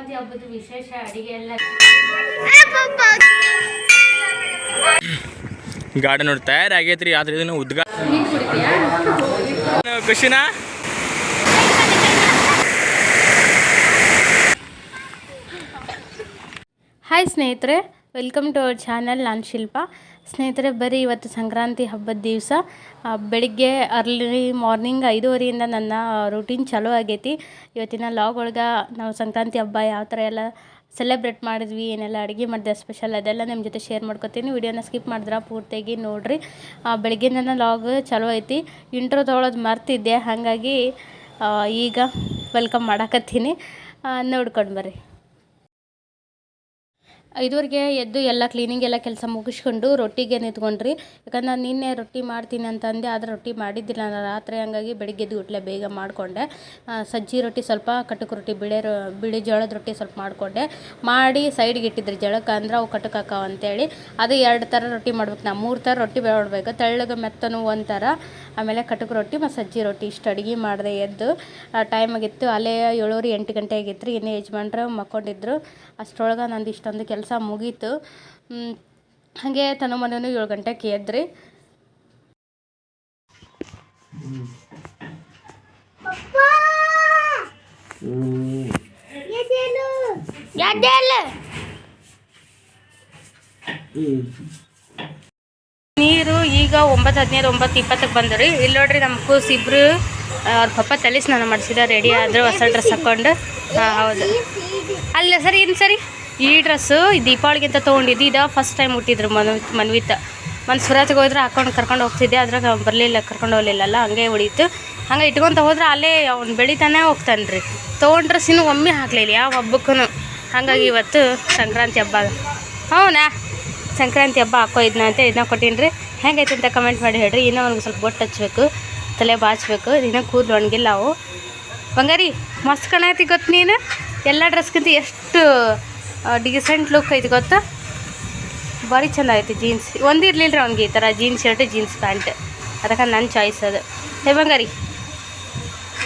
ಸಂಕ್ರಾಂತಿ ಹಬ್ಬದ ವಿಶೇಷ ಅಡಿಗೆ ಎಲ್ಲ. ಗಾರ್ಡನ್ ನೋಡಿ ತಯಾರಾಗೈತ್ರಿ ಆದ್ರೆ ಇದನ್ನ ಉದ್ಘಾಟನ ಖುಷಿನಾ? ಹಾಯ್ ಸ್ನೇಹಿತರೆ ವೆಲ್ಕಮ್ ಟು ಅವರ್ ಚಾನಲ್ ನಾನು ಶಿಲ್ಪ. ಸ್ನೇಹಿತರೆ, ಬರೀ ಇವತ್ತು ಸಂಕ್ರಾಂತಿ ಹಬ್ಬದ ದಿವಸ ಬೆಳಿಗ್ಗೆ ಅರ್ಲಿ ಮಾರ್ನಿಂಗ್ ಐದೂವರೆಯಿಂದ ನನ್ನ ರೂಟೀನ್ ಚಾಲೂ ಆಗೈತಿ. ಇವತ್ತಿನ ಲಾಗ್ ಒಳಗೆ ನಾವು ಸಂಕ್ರಾಂತಿ ಹಬ್ಬ ಯಾವ ಥರ ಎಲ್ಲ ಸೆಲೆಬ್ರೇಟ್ ಮಾಡಿದ್ವಿ, ಏನೆಲ್ಲ ಅಡುಗೆ ಮಾಡಿದೆ ಸ್ಪೆಷಲ್ ಅದೆಲ್ಲ ನಿಮ್ಮ ಜೊತೆ ಶೇರ್ ಮಾಡ್ಕೊತೀನಿ. ವಿಡಿಯೋನ ಸ್ಕಿಪ್ ಮಾಡಿದ್ರೆ ಪೂರ್ತಿಯಾಗಿ ನೋಡಿರಿ. ಬೆಳಗ್ಗೆ ನನ್ನ ಲಾಗ್ ಚಲೋ ಐತಿ. ಇಂಟ್ರೋ ತೊಗೊಳೋದು ಮರ್ತಿದ್ದೆ, ಹಾಗಾಗಿ ಈಗ ವೆಲ್ಕಮ್ ಮಾಡಾಕತ್ತೀನಿ. ನೋಡ್ಕೊಂಡು ಬರ್ರಿ. ಐದುವರೆಗೆ ಎದ್ದು ಎಲ್ಲ ಕ್ಲೀನಿಂಗ್ ಎಲ್ಲ ಕೆಲಸ ಮುಗಿಸ್ಕೊಂಡು ರೊಟ್ಟಿಗೆ ನಿಂತ್ಕೊಂಡ್ರಿ. ಯಾಕಂದ್ರೆ ನಾನು ನಿನ್ನೆ ರೊಟ್ಟಿ ಮಾಡ್ತೀನಿ ಅಂತ ಅಂದೆ ಆದರೆ ರೊಟ್ಟಿ ಮಾಡಿದ್ದಿಲ್ಲ. ನಾನು ರಾತ್ರಿ ಹಂಗಾಗಿ ಬೆಳಿಗ್ಗೆ ಎದ್ದು ಗುಟ್ಲೆ ಬೇಗ ಮಾಡಿಕೊಂಡೆ. ಸಜ್ಜಿ ರೊಟ್ಟಿ ಸ್ವಲ್ಪ ಕಟಕ್ ರೊಟ್ಟಿ, ಬಿಳೆ ರೊ, ಬಿಳಿ ಜೋಳದ ರೊಟ್ಟಿ ಸ್ವಲ್ಪ ಮಾಡಿಕೊಂಡೆ. ಮಾಡಿ ಸೈಡ್ಗೆ ಇಟ್ಟಿದ್ರಿ ಜಳಕ್ಕೆ ಅಂದ್ರೆ ಅವು ಕಟಕ್ ಹಾಕಾವ ಅಂತೇಳಿ. ಅದು ಎರಡು ಥರ ರೊಟ್ಟಿ ಮಾಡ್ಬೇಕು ನಾ ಮೂರು ಥರ ರೊಟ್ಟಿ ಬೇಡಬೇಕು ತೆಳ್ಳಗೆ, ಮೆತ್ತನು ಒಂಥರ ಥರ ಆಮೇಲೆ ಕಟಕ್ ರೊಟ್ಟಿ ಮತ್ತು ಸಜ್ಜಿ ರೊಟ್ಟಿ ಇಷ್ಟು ಅಡುಗೆ ಮಾಡಿದೆ ಎದ್ದು. ಟೈಮ್ ಆಗಿತ್ತು. ಅಲ್ಲೇ ಏಳೂರು ಎಂಟು ಗಂಟೆ ಆಗಿತ್ತು ರೀ ಇನ್ನೇ ಯಜಮಾನ್ರು ಮಕ್ಕೊಂಡಿದ್ರು. ಅಷ್ಟರೊಳಗೆ ನಂದು ಇಷ್ಟೊಂದು ಕೆಲಸ ಮುಗೀತು. ಹಂಗೆ ಹಾಗೆ ತನ್ನ ಮನೇನು ಏಳು ಗಂಟೆಗೆ ಎದ್ರಿ. ನೀರು ಈಗ ಒಂಬತ್ತು ಹದಿನೈದು, ಒಂಬತ್ತು ಇಪ್ಪತ್ತಕ್ಕೆ ಬಂದ್ರಿ ಇಲ್ಲಿ ನೋಡ್ರಿ ನಮ್ಮ ಕೂಸ್ ಇಬ್ರು ಅವ್ರ ಪಪ್ಪ ತಲೆ ಸ್ನಾನ ಮಾಡಿಸಿದ ರೆಡಿ ಆದ್ರೆ ಹೊಸ ಡ್ರೆಸ್ ಹಾಕೊಂಡು. ಹಾಂ, ಹೌದು. ಅಲ್ಲ ಸರಿ ಇನ್ನು ಸರಿ. ಈ ಡ್ರೆಸ್ಸು ದೀಪಾವಳಿಗೆ ಅಂತ ತೊಗೊಂಡಿದ್ದು ಇದು ಫಸ್ಟ್ ಟೈಮ್ ಹುಟ್ಟಿದ್ರು ಮನ್ವಿತ್ ಮನ್ವಿತ. ಮನ್ ಸುರಾಜ್ಗೆ ಹೋದ್ರೆ ಹಾಕೊಂಡು ಕರ್ಕೊಂಡು ಹೋಗ್ತಿದ್ದೆ ಅದ್ರಾಗ ಬರಲಿಲ್ಲ, ಕರ್ಕೊಂಡು ಹೋಗಲಿಲ್ಲಲ್ಲ, ಹಂಗೆ ಉಳಿತು. ಹಂಗೆ ಇಟ್ಕೊಂತ ಹೋದ್ರೆ ಅಲ್ಲೇ ಅವ್ನು ಬೆಳಿತಾನೆ ಹೋಗ್ತಾನೆ ರೀ ತೊಗೊಂಡು ಡ್ರೆಸ್ ಇನ್ನೂ ಒಮ್ಮೆ ಹಾಕ್ಲಿಲ್ಲ, ಯಾವ ಹಬ್ಬಕ್ಕೂ ಹಾಗಾಗಿ ಇವತ್ತು ಸಂಕ್ರಾಂತಿ ಹಬ್ಬ. ಹೌನಾ? ಸಂಕ್ರಾಂತಿ ಹಬ್ಬ ಹಾಕೋ ಇದನ್ನ ಅಂತ ಇದನ್ನ ಕೊಟ್ಟಿನಿ ರೀ ಹೆಂಗೈತೆ ಅಂತ ಕಮೆಂಟ್ ಮಾಡಿ ಹೇಳ್ರಿ. ಇನ್ನೂ ಅವ್ನಿಗೆ ಸ್ವಲ್ಪ ಬೊಟ್ಟು ಹಚ್ಬೇಕು, ತಲೆ ಬಾಚಬೇಕು. ಇನ್ನೂ ಕೂದಲು ಒಣಗಿಲ್ಲ ಅವು. ಬಂಗಾರಿ, ಮಸ್ತ್ ಕಣತಿ ಗೊತ್ತು ನೀನು? ಎಲ್ಲ ಡ್ರೆಸ್ಗಿಂತ ಎಷ್ಟು ಡಿಸೆಂಟ್ ಲುಕ್ ಐತಿ ಗೊತ್ತಾ? ಭಾರಿ ಚಂದ ಐತಿ ಜೀನ್ಸ್ ಒಂದಿರ್ಲಿಲ್ಲ ರೀ ಅವ್ನಿಗೆ ಈ ಥರ ಜೀನ್ಸ್ ಶರ್ಟ್ ಜೀನ್ಸ್ ಪ್ಯಾಂಟ್ ಅದಕ್ಕೆ ನನ್ನ ಚಾಯ್ಸ್ ಅದು. ಹೇ ಬಂಗಾರಿ.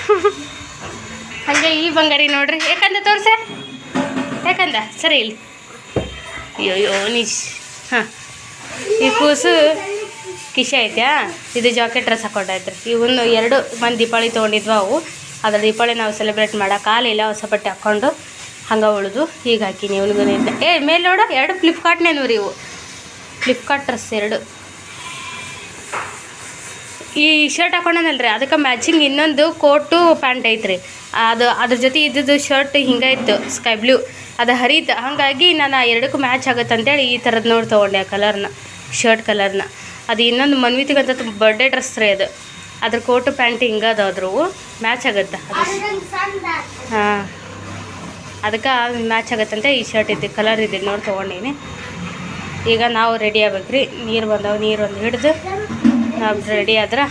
ಹಾಗೆ ಈ ಬಂಗಾರಿ ನೋಡ್ರಿ. ಯಾಕಂದ ತೋರಿಸ. ಯಾಕಂದ ಸರಿ ಇಲ್ಲಿ. ಅಯ್ಯೋ ನೀಶ್ ಹಾಂ. ಈ ಕೂಸು ಕಿಶೆ ಐತ್ಯಾ? ಇದು ಜಾಕೆಟ್ ಡ್ರೆಸ್ ಹಾಕೊಂಡೈತ್ರಿ ಇವನು ಎರಡು ಮಂದಿ ದೀಪಾವಳಿ ತೊಗೊಂಡಿದ್ವು ಅವು. ಅದ್ರ ದೀಪಾವಳಿ ನಾವು ಸೆಲೆಬ್ರೇಟ್ ಮಾಡೋಕ್ಕಾಗಲಿಲ್ಲ ಹೊಸ ಬಟ್ಟೆ ಹಾಕ್ಕೊಂಡು ಹಂಗೆ ಉಳಿದು ಹೀಗೆ ಹಾಕಿನಿ ಇವನಿಗೂ ಏ ಮೇಲೆ ನೋಡು ಎರಡು ಫ್ಲಿಪ್ಕಾರ್ಟ್ನೇನು ರೀ ಇವು. ಫ್ಲಿಪ್ಕಾರ್ಟ್ ಡ್ರೆಸ್ ಎರಡು. ಈ ಶರ್ಟ್ ಹಾಕೊಂಡನಲ್ರಿ ಅದಕ್ಕೆ ಮ್ಯಾಚಿಂಗ್ ಇನ್ನೊಂದು ಕೋಟು ಪ್ಯಾಂಟ್ ಐತ್ರಿ. ಅದು ಅದ್ರ ಜೊತೆ ಇದ್ದದ್ದು ಶರ್ಟ್ ಹಿಂಗೆ ಇತ್ತು ಸ್ಕೈ ಬ್ಲೂ ಅದು ಹರಿತು ಹಾಗಾಗಿ ನಾನು ಆ ಎರಡಕ್ಕೂ ಮ್ಯಾಚ್ ಆಗುತ್ತೆ ಅಂತೇಳಿ ಈ ಥರದ್ದು ನೋಡಿ ತೊಗೊಂಡೆ ಆ ಕಲರ್ನ ಶರ್ಟ್ ಕಲರ್ನ ಅದು ಇನ್ನೊಂದು ಮನ್ವಿತಿಗಂತ ಬರ್ಡೇ ಡ್ರೆಸ್ ರೀ ಅದು. ಅದ್ರ ಕೋಟು ಪ್ಯಾಂಟ್ ಹಿಂಗೆ ಅದಾದ್ರೂ ಮ್ಯಾಚ್ ಆಗುತ್ತೆ? ಅದು ಹಾಂ. ಅದಕ್ಕೆ ಮ್ಯಾಚ್ ಆಗುತ್ತಂತೆ ಈ ಶರ್ಟ್ ಇದ್ದು ಕಲರ್ ಇದ್ದಿದ್ದು ನೋಡಿ ತೊಗೊಂಡೀನಿ. ಈಗ ನಾವು ರೆಡಿ ಆಗ್ಬೇಕ್ರಿ. ನೀರು ಬಂದವು ನೀರು ಒಂದು ಹಿಡಿದು ನಾವು ರೆಡಿ ಆದ್ರೆ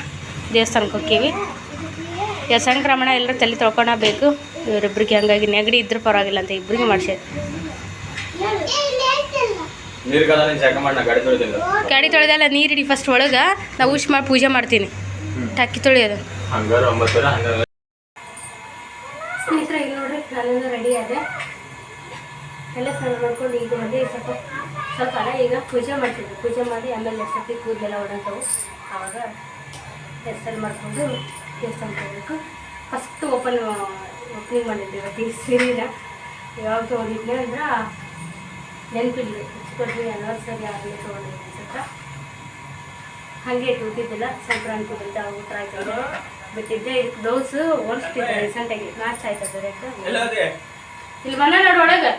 ದೇವಸ್ಥಾನಕ್ಕೆ ಹೋಕ್ಕೀವಿ ಈಗ ಸಂಕ್ರಮಣ ಎಲ್ಲರೂ ತಲೆ ತೊಳ್ಕೊಳಬೇಕು. ಇವರಿಬ್ರಿಗೆ ಹಂಗಾಗಿ ನೆಗಡಿ ಇದ್ರೂ ಪರವಾಗಿಲ್ಲ ಅಂತ ಇಬ್ಬರಿಗೆ ಮಾಡಿಸಿ. ಗಾಡಿ ತೊಳೆದಲ್ಲ. ನೀರಿಡಿ ಫಸ್ಟ್ ಒಳಗೆ. ನಾವು ಉಶ್ ಮಾಡಿ ಪೂಜೆ ಮಾಡ್ತೀನಿ. ಟಕ್ಕಿ ತೊಳೆಯೋದು. ನೋಡ್ರಿ ರೆಡಿ ಆದರೆ ಎಲ್ಲ ಸ್ನಾನ ಮಾಡ್ಕೊಂಡು ಈಗ ಮಾಡಿ ಸ್ವಲ್ಪ ಸ್ವಲ್ಪ ಅಲ್ಲ, ಈಗ ಪೂಜೆ ಮಾಡ್ತಿದ್ವಿ. ಪೂಜೆ ಮಾಡಿ ಆಮೇಲೆ ಸತಿ ಕೂದಲೆಲ್ಲ ಹೊಡಂತವು ಆವಾಗ ಹೆಸರು ಮಾಡಿಕೊಂಡು ದೇವಸ್ಥಾನ ಹೋಗ್ಬೇಕು. ಫಸ್ಟ್ ಓಪನ್ ಓಪನಿಂಗ್ ಮಾಡಿದ್ವಿ ಇವತ್ತು ಈ ಸೀರೆನ ಯಾವಾಗ ತೊಗೊಂಡಿದ್ದೆ ಅಂದ್ರೆ ನೆನಪಿಲ್ಲ ಕೊಡ್ರಿ ಅನಿವರ್ಸರಿ ಆಗಲಿ ತೊಗೊಂಡಿದ್ದೆ ಅನ್ಸುತ್ತೆ? ಹಾಗೆ ಇಟ್ಟಿದ್ದಿಲ್ಲ ಸಂಕ್ರಾಂತಿ ಬಂದ ಊಟ ಆಯ್ತು ಬಿಟ್ಟಿದ್ದೆ. ಬ್ಲೌಸ್ ಹೊಲಿಸ್ತಿದ್ದೆ ರೀಸೆಂಟಾಗಿ ಮ್ಯಾಚ್ ಆಯ್ತದ ರೇಟ್ ಇಲ್ಲಿ ಮನೆ ನೋಡು ಒಳಗೆ.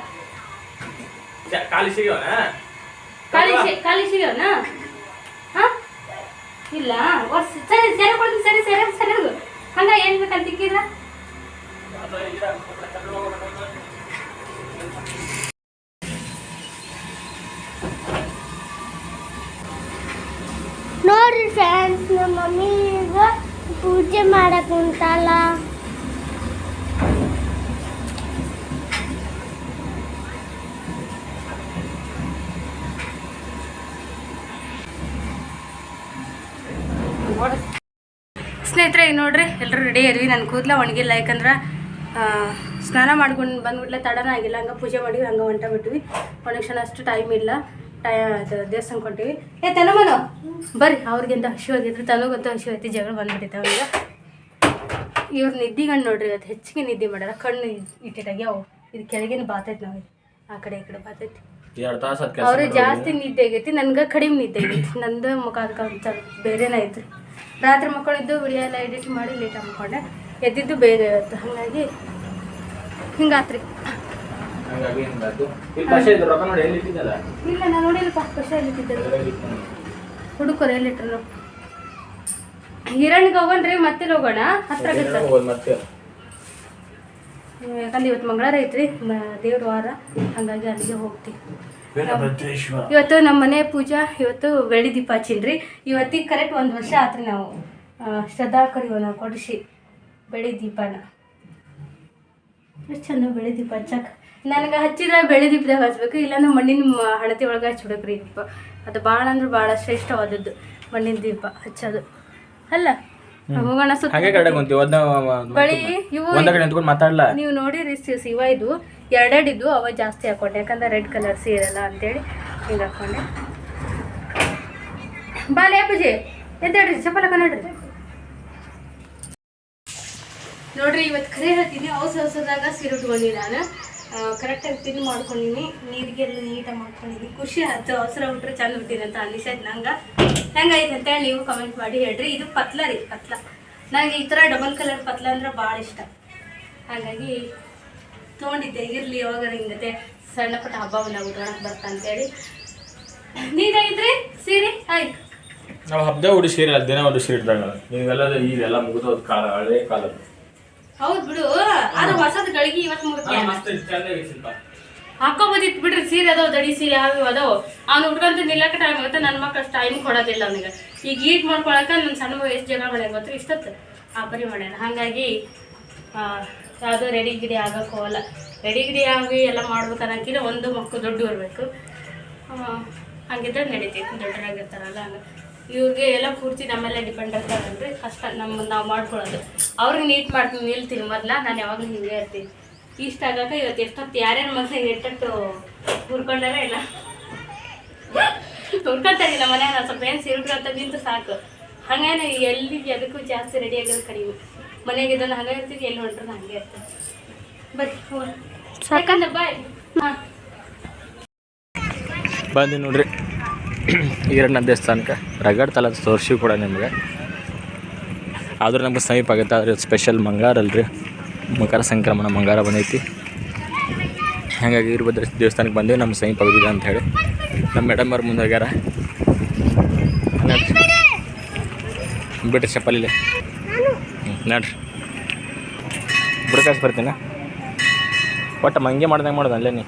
ಖಾಲಿ ಸಿಗೋಣ ಖಾಲಿ ಸಿಗೋಣ ಹಾಂ? ಇಲ್ಲ. ವರ್ಷ ಸರಿ ಸರಿ ಕೊಡ್ತೀನಿ ಸರಿ ಸರಿ ಸರಿ ಹಂಗ ಏನು ಬೇಕಂತ ತಿಕ್ಕಿದ್ರ ನೋಡ್ರಿ ಫ್ಯಾನ್ಸ್ ನಮ್ಮ ಮಮ್ಮಿ. ಪೂಜೆ ಮಾಡಕ್ ಉಂಟಲ್ಲ ಸ್ನೇಹಿತರೆ ಈಗ ನೋಡ್ರಿ ಎಲ್ಲರೂ ರೆಡಿ ಇರ್ವಿ ನನ್ನ ಕೂದಲ ಒಣಗಿಲ್ಲ, ಯಾಕಂದ್ರೆ ಸ್ನಾನ ಮಾಡ್ಕೊಂಡು ಬಂದ್ಬಿಟ್ಲೆ ತಡನ ಆಗಿಲ್ಲ. ಹಂಗೆ ಪೂಜೆ ಮಾಡಿ ಹಂಗೆ ಹೊಂಟ ಬಿಟ್ವಿ ಒಣಗಿಸೋಣ ಅಷ್ಟು ಟೈಮ್ ಇಲ್ಲ. ಟೈ ಅದು ದೇವಸ್ಥಾನಕ್ಕೆ ಹೊಂಟಿವಿ. ಏ ತನಮನು ಬರ್ರಿ ಅವ್ರಿಗಿಂತ ಹಸಿವಾಗಿದ್ರು ತನಗಂತೂ ಹಸಿವು ಐತಿ ಜಗಳ ಬಂದ್ಬಿಟ್ಟಿತ್ತು ಅವ್ರಿಗೆ. ಇವ್ರ ನಿದ್ದಿಗಣ್ಣು ನೋಡ್ರಿ ಅದು ಹೆಚ್ಚಿಗೆ ನಿದ್ದೆ ಮಾಡ್ಯಾರ ಕಣ್ಣು ಇಟ್ಟಿಟ್ಟಾಗ್ಯಾವ ಇದು ಕೆಳಗಿನ ಬಾತೈತಿ ನಾವು ಆ ಕಡೆ ಈ ಕಡೆ ಬಾತೈತಿ. ಅವ್ರಿಗೆ ಜಾಸ್ತಿ ನಿದ್ದೆ ಆಗೈತಿ ನನ್ಗೆ ಕಡಿಮೆ ನಿದ್ದೆ ಆಗೈತಿ. ನಂದು ಮುಖ ಅದಕ್ಕೆ ಬೇರೆನೇ ಐತ್ರಿ ರಾತ್ರಿ ಮಕ್ಕಳಿದ್ದು ವಿಡಿಯೋ ಎಲ್ಲ ಎಡಿಟ್ ಮಾಡಿ ಲೇಟ್ ಹಾಕೊಂಡೆ ಎದ್ದಿದ್ದು ಬೇರೆ ಇವತ್ತು. ಹಾಗಾಗಿ ಹಿಂಗಾತ್ರಿ. ಹಂಗಾಗಿ ಹಿಂಗಾಯ್ತು ಇಲ್ಲಿ ಕಷ್ಟ ಇದ್ದು ರೊಕ್ಕ ನೋಡಿ ಎಲ್ಲಿ ಇಟ್ಟಿದ್ದಲ್ಲ? ಇಲ್ಲ ನಾನು ನೋಡಿಲ್ಲಪ್ಪ ಕಷ್ಟ ಎಲ್ಲಿಟ್ಟಿದ್ದರು ಹುಡುಕರು ಎಲ್ಲಿಟ್ರು ಹೋಗೋಣ ಹೋಗೋಣ್ರಿ ಮತ್ತೆ ಹೋಗೋಣ? ಹತ್ರ ಆಗುತ್ತೆ ಹೋಗೋದು ಮತ್ತೆ? ಯಾಕಂದ್ರೆ ಇವತ್ತು ಮಂಗಳವಾರ ಐತ್ರಿ ಮ- ದೇವ್ರ ವಾರ. ಹಂಗಾಗಿ ಅಲ್ಲಿಗೆ ಹೋಗ್ತೀವಿ. ಇವತ್ತು ನಮ್ಮ ಮನೆ ಪೂಜಾ ಇವತ್ತು ಬೆಳ್ಳಿ ದೀಪ ಹಚ್ಚಿನ್ರಿ. ಇವತ್ತಿಗೆ ಕರೆಕ್ಟ್ ಒಂದು ವರ್ಷ ಆತ್ರಿ ನಾವು ಶ್ರದ್ಧಾ ಕರಿಯೋಣ ಕೊಡಿಸಿ ಬೆಳ್ಳಿ ದೀಪನ. ಎಷ್ಟು ಚಂದ ಬೆಳ್ಳಿ ದೀಪ ಹಚ್ಚಕ್ಕೆ ನನಗೆ ಹಚ್ಚಿದ ಬೆಳ್ಳಿ ದೀಪದಾಗ ಹಚ್ಬೇಕು ಇಲ್ಲಾಂದ್ರೆ ಮಣ್ಣಿನ ಹಣತೆ ಒಳಗೆ ಹಚ್ಬಿಡ್ಬೇಕ್ರಿ ದೀಪ. ಅದು ಭಾಳ ಅಂದ್ರೆ ಭಾಳ ಶ್ರೇಷ್ಠವಾದದ್ದು ಮಣ್ಣಿನ ದೀಪ ಹಚ್ಚೋದು. ಅಲ್ಲ ಹೋಗೋಣ ಬಳಿ ಇವು ನೀವು ನೋಡಿರಿ ಶಿವ ಇದು ಎರಡೆರಡಿದ್ದು ಅವ ಜಾಸ್ತಿ ಹಾಕೊಂಡೆ ಯಾಕಂದ್ರೆ ರೆಡ್ ಕಲರ್ ಸೀರೆಲ್ಲ ಅಂತೇಳಿ ಹಿಂಗೆ ಹಾಕೊಂಡೆ. ಬಾಲೆ ಪೂಜೆ ಹೇಳ್ರಿ ಚಪ್ಪಲ ನೋಡ್ರಿ. ನೋಡ್ರಿ ಇವತ್ತು ಖರೆ ಹೇಳ್ತೀನಿ ಹೌಸ್ ಹೌಸದಾಗ ಸೀರೆ ಉಟ್ಕೊಂಡಿ ನಾನು. ಕರೆಕ್ಟಾಗಿ ತಿಂದು ಮಾಡ್ಕೊಂಡಿನಿ. ನೀರಿಗೆಲ್ಲ ನೀಟಾಗಿ ಮಾಡ್ಕೊಂಡಿನಿ. ಖುಷಿ ಆಯ್ತು. ಅವಸರ ಬಿಟ್ರೆ ಚಂದ ಬಿಟ್ಟಿರಂತ ಅನಿಸೈತೆ ನಂಗೆ. ಹೆಂಗೈತೆ ಅಂತೇಳಿ ನೀವು ಕಮೆಂಟ್ ಮಾಡಿ ಹೇಳ್ರಿ. ಇದು ಪತ್ಲ ರೀ, ಪತ್ಲ. ನಂಗೆ ಈ ಥರ ಡಬಲ್ ಕಲರ್ ಪತ್ಲ ಅಂದ್ರೆ ಭಾಳ ಇಷ್ಟ. ಹಾಗಾಗಿ ತೊಗೊಂಡಿದ್ದೆ. ಇರಲಿ, ಯಾವಾಗ ಹಿಂಗತೆ ಸಣ್ಣ ಪುಟ್ಟ ಹಬ್ಬವನ್ನ ಉಟ್ಕೊಳಕ್ ಬರ್ತಾ ಅಂತೇಳಿ ನೀಟಾಗಿದ್ರಿ ಸೀರೆ? ಆಯ್ತು. ನಾವು ಹಬ್ಬದ ಉಡಿ ಸೀರೆ ದಿನ ಒಂದು ಸೀರೆ ಇದ್ದಾಗ ನೀವೆಲ್ಲ ಈಗೆಲ್ಲ ಮುಗಿದೋದ್ ಕಾಲ, ಹಳೆ ಕಾಲದ್ದು. ಹೌದು ಬಿಡು. ಅದು ಹೊಸದ್ ಗಳಿಗೆ ಇವತ್ತು ಮುಗಿದ್ಯಾ ಮಸ್ತ್ ಹಾಕೋಬೋದಿತ್ತು ಬಿಡ್ರಿ ಸೀರೆ ಅದಾವ ದಡಿ ಸೀರೆ ಹಾವಿ ಅದಾವ. ಅವ್ನು ಉಟ್ಕೊಂತ ನಿಲ್ಲಕ್ಕೆ ಟೈಮ್ ಆಗುತ್ತೆ ನನ್ನ ಅಷ್ಟು ಟೈಮ್ ಕೊಡೋದಿಲ್ಲ ಅವನಿಗೆ. ಈಗ ಈಟ್ ಮಾಡ್ಕೊಳಕ ನನ್ನ ಸಣ್ಣ ಮಗು ಎಷ್ಟು ಜಗಳ ಮಾಡ್ಯಾನ ಗೊತ್ತು ಇಷ್ಟೊತ್ತು. ಆ ಪರಿ ಮಾಡ್ಯಾನ. ಹಾಗಾಗಿ ಯಾವುದೋ ರೆಡಿ ಗಿಡಿ ಆಗಕ್ಕೆ ಹೋಗಲ್ಲ. ರೆಡಿ ಗಿಡಿ ಆಗಿ ಎಲ್ಲ ಮಾಡ್ಬೇಕು ಅನ್ನೋಕ್ಕಿಂತ ಒಂದು ಮಕ್ಕಳು ದೊಡ್ಡ ಇರಬೇಕು ಹಂಗಿದ್ರೆ ನಡೀತೈತಿ ದೊಡ್ಡರಾಗಿರ್ತಾರಲ್ಲ ಹಂಗೆ. ಇವ್ರಿಗೆ ಎಲ್ಲ ಪೂರ್ತಿ ನಮ್ಮೆಲ್ಲ ಡಿಪೆಂಡ್ ಇರ್ತಾರಲ್ರಿ ಕಷ್ಟ ನಮ್ಮ ನಾವು ಮಾಡ್ಕೊಳ್ಳೋದು ಅವ್ರಿಗೆ ನೀಟ್ ಮಾಡ್ತೀನಿ ನಿಲ್ತೀನಿ ಮೊದಲ, ನಾನು ಯಾವಾಗಲೂ ಹಿಂಗೆ ಇರ್ತೀನಿ. ಇಷ್ಟ ಆಗಾಕ ಇವತ್ತು ಎಷ್ಟೊತ್ತು ಯಾರ್ಯಾರ ಮನಸ್ಸಿಗೆ ಎಟ್ಟಟ್ಟು ಹುರ್ಕೊಂಡಾರ ಇಲ್ಲ? ಹುರ್ಕೊಂತಾರೆ ನಮ್ಮ ಮನ್ಯಾಗ ಸ್ವಲ್ಪ ಏನು ಸಿರುಡ್ರಂತ ನಿಂತು ಸಾಕು. ಹಂಗೇನೆ ಎಲ್ಲಿ ಅದಕ್ಕೂ ಜಾಸ್ತಿ ರೆಡಿ ಆಗೋದು ಕಡಿಮೆ. ಮನೆಗೆ ಇದನ್ನು ಹಂಗೆ ಇರ್ತೀವಿ ಎಲ್ಲಿ ಹೊಂಟ್ರೆ ಹಂಗೆ ಇರ್ತದೆ ಬರ್ರಿ ಸಾಕಂದ್ರೆ ಸಾಕಂದ ಬಾಯ್. ಹಾಂ. ಬಂದಿ ನೋಡ್ರಿ. ಈರಣ್ಣ ದೇವಸ್ಥಾನಕ್ಕೆ. ರಗಡ್ ತಲ ತೋರಿಸಿ ಕೂಡ ನಿಮಗೆ. ಆದರೂ ನಮ್ಗೆ ಸಮೀಪ ಆಗುತ್ತೆ, ಆದರೆ ಸ್ಪೆಷಲ್ ಮಂಗಾರ ಅಲ್ರಿ. ಮಕರ ಸಂಕ್ರಮಣ ಮಂಗಾರ ಬಂದೈತಿ. ಹಾಗಾಗಿ ವೀರಭದ್ರ ದೇವಸ್ಥಾನಕ್ಕೆ ಬಂದೇವು ನಮ್ಮ ಸಮೀಪ ಆಗಿದೆ ಅಂತ ಹೇಳಿ. ನಮ್ಮ ಮೇಡಮ್ ಅವ್ರು ಮುಂದೆ ಹೋಗ್ಯಾರ. ಬಿಟ್ರಿ ಚಪ್ಪಲಿಲ್ಲ ನಡ್ರಿ. ಬುಡಕಾಸ್ ಬರ್ತೀನ? ಒಟ್ಟು ಮಂಗೆ ಮಾಡ್ದಂಗೆ ಮಾಡ್ದೆ ಅಲ್ಲೇ ನೀ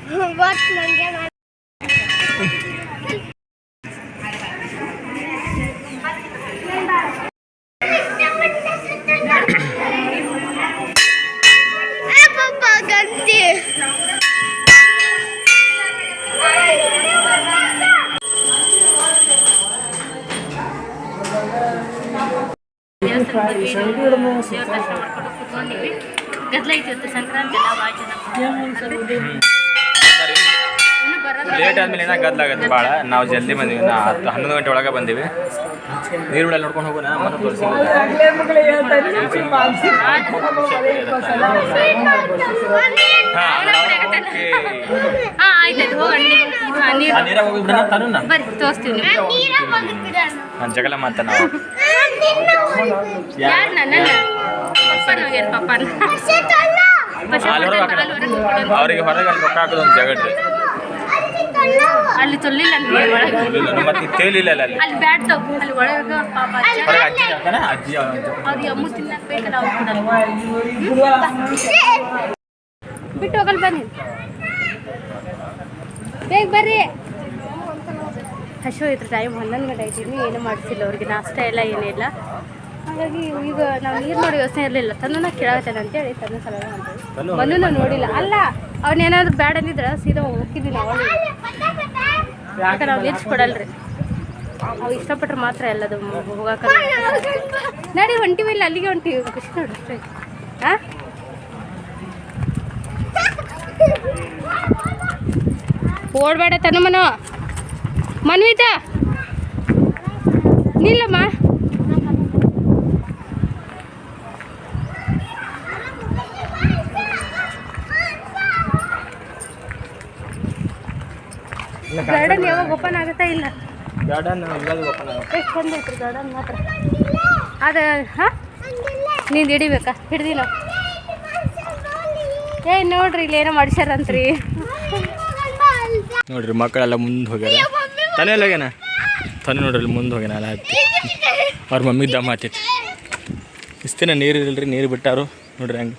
ಲೇಟ್ ಆದ್ಮೇಲೆ ಏನಾಗ ಗದ್ದಲಾಗತ್ತೆ ಭಾಳ? ನಾವು ಜಲ್ದಿ ಬಂದಿವಿ. ನಾ ಹತ್ತು ಹನ್ನೊಂದು ಗಂಟೆ ಒಳಗೆ ಬಂದೀವಿ. ನೀರು ಬಿಡಲ್ಲಿ ನೋಡ್ಕೊಂಡು ಹೋಗೋಣ ಮತ್ತೆ ತೋರಿಸಿ. ಹಾಂ ಜಗಳ ಮಾತ ನಾವು ಯಾರು ನನ್ನ ಪಪ್ಪನ ಹೋಗ್ಯಾರ ಪಪ್ಪನ. ಅವ್ರಿಗೆ ಹೊರಗೆ ಅಲ್ಲಿ ರೊಕ್ಕ ಹಾಕೋದು ಒಂದು ಜಗಡ್ರಿ ಅಲ್ಲಿ ಅಂತ ಒಳಗೆ. ಮತ್ತೆ ತೇಲಿಲ್ಲ ಅಲ್ಲಿ ಅಲ್ಲಿ? ಬ್ಯಾಟ್ ತಗೋ ಅಲ್ಲಿ ಒಳಗೆ ಪಾಪ ಅಜ್ಜ. ಅಜ್ಜಿ ಅವ್ರಿಗೆ ಅಮ್ಮು ತಿನ್ನಕ್ ಬೇಕಲ್ಲ ಅವ್ರು ಕೊಡಲ್ಲ. ಬಿಟ್ಟು ಹೋಗಲ್ ಬನ್ನಿ. ಬೇಗ ಬರ್ರಿ. ಹಶು ಐತ್ರಿ ಟೈಮ್ ಹನ್ನೊಂದು ಗಂಟೆ ಆಯ್ತೀನಿ ಏನು ಮಾಡಿಸಿಲ್ಲ ಅವ್ರಿಗೆ. ನಾಷ್ಟ ಎಲ್ಲ ಏನಿಲ್ಲ ಹಾಗಾಗಿ ಈಗ ನಾವು ನೀರು ನೋಡಿ ಯೋಚನೆ ಇರಲಿಲ್ಲ. ತನ್ನ ಅಂತ ಅಂತೇಳಿ ತನ್ನ ಸಲ ಬಂದು ಮನುನ ನೋಡಿಲ್ಲ. ಅಲ್ಲ ಅವನೇನಾದ್ರು ಬ್ಯಾಡ್ ಅಂದಿದ್ರ? ಸೀದಾ ಹೋಗ್ತಿದ್ವಿ ನಾವು ಯಾಕಂದ್ರೆ ನಾವು ಹೆಚ್ಚು ಕೊಡಲ್ರಿ. ಅವು ಇಷ್ಟಪಟ್ರೆ ಮಾತ್ರ ಎಲ್ಲದು ಹೋಗಾಕ ನಡಿ ಹೊಂಟಿವಿ ಇಲ್ಲ ಅಲ್ಲಿಗೆ ಹೊಂಟಿವಿ ಖುಷಿ ನೋಡ್ರಿ ಹಾಂ ಓಡಬೇಡ ತನ್ನ ಮನು. ಮನ್ವಿತ? ನಿಲ್ಲಮ್ಮ. ಗಾರ್ಡನ್ ಯಾವಾಗ ಓಪನ್ ಆಗುತ್ತಾ ಇಲ್ಲ. ಗಾರ್ಡನ್ ಇವಾಗ ಓಪನ್ ಆಗುತ್ತೆ. ಎಷ್ಟು ಚಂದ ಐತ್ರಿ ಗಾರ್ಡನ್ ಮಾತ್ರ. ಅದ ಹಾಂ? ನೀನು ಹಿಡಿಬೇಕಾ? ಹಿಡ್ದಿಲ್ಲ. ಏ ನೋಡ್ರಿ ಇಲ್ಲಿ ಏನೋ ಮಾಡಿಸ್ಯಾರಂತ್ರಿ. ನೋಡ್ರಿ ಮಕ್ಕಳೆಲ್ಲ ಮುಂದೆ ಹೋಗ್ಯಾರ. ತಾನೇ ಹೋಗ್ಯಾನ? ತಾನೇ ನೋಡ್ರಿ ಮುಂದೆ ಹೋಗ್ಯಾನ ಅಲ್ಲ ಹತ್ತಿ ಅವ್ರ ಮಮ್ಮಿ ದಮ್ ಹತ್ತೈತಿ ಇಷ್ಟಿನ ನೀರು ಇರಲ್ರಿ ನೀರು ಬಿಟ್ಟಾರು. ನೋಡ್ರಿ ಹಂಗೆ.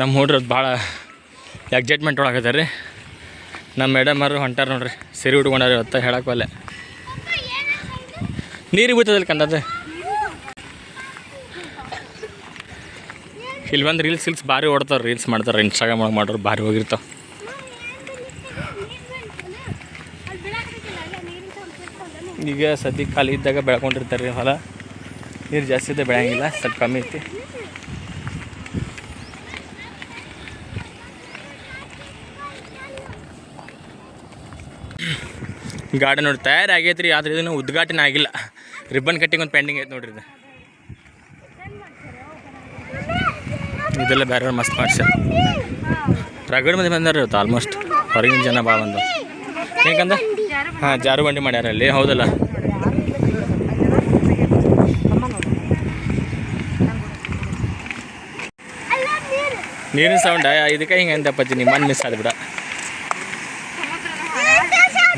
ನಮ್ಮ ಹುಡ್ರದ್ದು ಭಾಳ ಎಕ್ಸೈಟ್ಮೆಂಟ್ ಒಳಗದಾರ ರೀ ನಮ್ಮ ಮೇಡಮ್ ಅವರು ಹೊಂಟಾರ ನೋಡ್ರಿ, ಸೀರೆ ಉಟ್ಕೊಂಡಾರ ಇವತ್ತು ಹೇಳಕ್ಕಲ್ಲ ನೀರಿಗೆ ಬೀಳ್ತದಲ್ಲ ಕಂದದ ಇಲ್ಲಿ ಬಂದು ರೀಲ್ಸ್ ರೀಲ್ಸ್ ಭಾರಿ ಓಡ್ತಾರೆ ರೀಲ್ಸ್ ಮಾಡ್ತಾರೆ ಇನ್ಸ್ಟಾಗ್ರಾಮ್ ಒಳಗೆ ಮಾಡೋರು, ಭಾರಿ ಹೋಗಿರ್ತಾವೆ. ಈಗ ಸದ್ಯಕ್ಕೆ ಖಾಲಿ ಇದ್ದಾಗ ಬೆಳ್ಕೊಂಡಿರ್ತಾರೆ ರೀ ಹೊಲ. ನೀರು ಜಾಸ್ತಿ ಇದೆ ಬೆಳೆಯಂಗಿಲ್ಲ, ಸ್ವಲ್ಪ ಕಮ್ಮಿ ಐತಿ. ಗಾಡಿ ನೋಡಿ ತಯಾರಿ ಆಗೈತೆ ರೀ ಆದ್ರೆ ಇದನ್ನು ಉದ್ಘಾಟನೆ ಆಗಿಲ್ಲ. ರಿಬ್ಬನ್ ಕಟ್ಟಿಂಗ್ ಒಂದು ಪೆಂಡಿಂಗ್ ಐತೆ ನೋಡ್ರಿ ಇದು. ಇದೆಲ್ಲ ಬೇರೆ ಮಸ್ತ್ ಮಾಡ್ಸ್ಯಾರ ರಗಡ್ ಮಂದಿ ಬಂದಾರ ಇವತ್ತು ಆಲ್ಮೋಸ್ಟ್ ಹೊರಗಿನ ಜನ ಭಾಳ ಬಂದ. ಯಾಕಂದ ಹಾಂ ಜಾರು ಬಂಡಿ ಮಾಡ್ಯಾರ ಅಲ್ಲಿ. ಹೌದಲ್ಲ? ನೀರಿನ ಸೌಂಡ ಇದಕ್ಕೆ ಹಿಂಗೆ ಅಂತಪ್ಪತ್ತಿ ನಿಮ್ಮ ಮಿಸ್ ಆದ್ಬಿಡ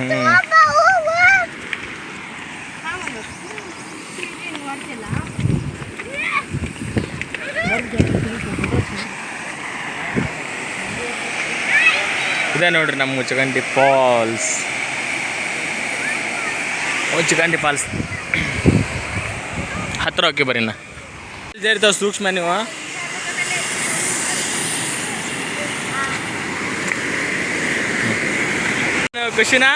ಹ್ಞೂ ಇದೇ ನೋಡ್ರಿ ನಮ್ಮ ಮುಚ್ಚಗಂಡಿ ಫಾಲ್ಸ್. ಮುಚ್ಚಗಂಡಿ ಫಾಲ್ಸ್. ಹತ್ರ ಹೋಗಿ ಬರ್ರಿ ನಾ ಇರ್ತಾವ ಸೂಕ್ಷ್ಮ ನೀವು. ಖುಷಿನಾ?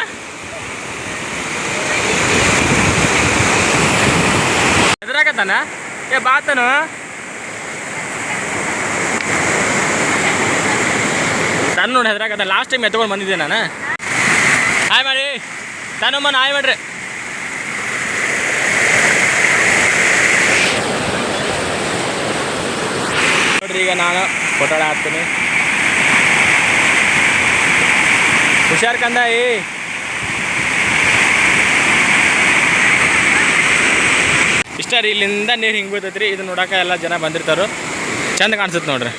ಎದುರಾಗತ್ತಾನ ಏ ಬಾತನು ನಾನು ನೋಡಿ ಹೆದ್ರಾಗದ ಲಾಸ್ಟ್ ಟೈಮ್ ಎತ್ಕೊಂಡು ಬಂದಿದ್ದೆ ನಾನು. ಹಾಯ್ ಮಾಡಿ ತಾನಮ್ಮ ಹಾಯ್ ಮಾಡ್ರಿ. ನೋಡ್ರಿ ಈಗ ನಾನು ಫೋಟೋ ಹಾಕ್ತೀನಿ. ಹುಷಾರ್ ಕಂದ ಏ ಇಷ್ಟ ರೀ, ಇಲ್ಲಿಂದ ನೀರು ಹಿಂಗೆ ಬೀಳ್ತೈತ್ರಿ. ಇದು ನೋಡಕ್ಕೆ ಎಲ್ಲ ಜನ ಬಂದಿರ್ತಾರೋ ಚಂದ ಕಾಣಿಸುತ್ತೆ ನೋಡ್ರಿ.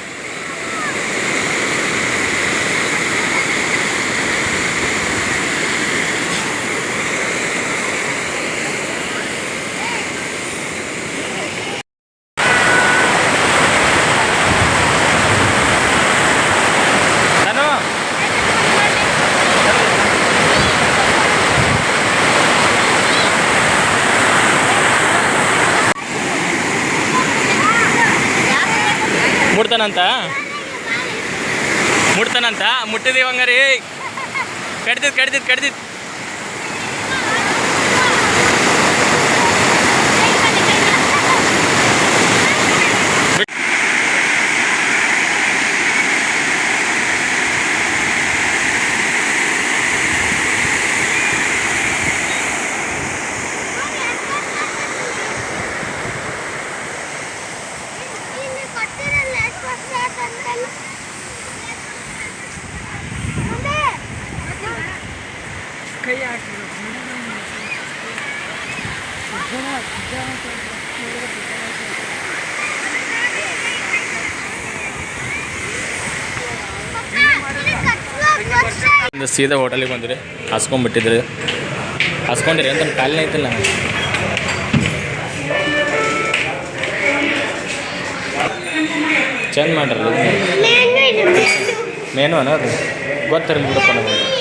ಮುಡ್ತಾನಂತ ಮುಟ್ತಾನಂತ? ಮುಟ್ಟಿದೀವಿ ಹಂಗಾರಿ ಕಡ್ದಿದ್ ಕಡ್ದಿದ್. ಒಂದು ಸೀದಾ ಹೋಟೆಲಿಗೆ ಬಂದ್ರಿ. ಹಾಸ್ಕೊಂಡ್ಬಿಟ್ಟಿದ್ರಿ. ಹಾಸ್ಕೊಂಡಿರಿ ಅಂತ ಕಾಲಿನ ಐತಿಲ್ಲ. ಚೆಂದ ಮಾಡ್ರಿ. ಮೇನು ಅನ್ನೋದು ಗೊತ್ತಿರಲಿ ಬಿಡಪ್ಪ ನಮಗೆ.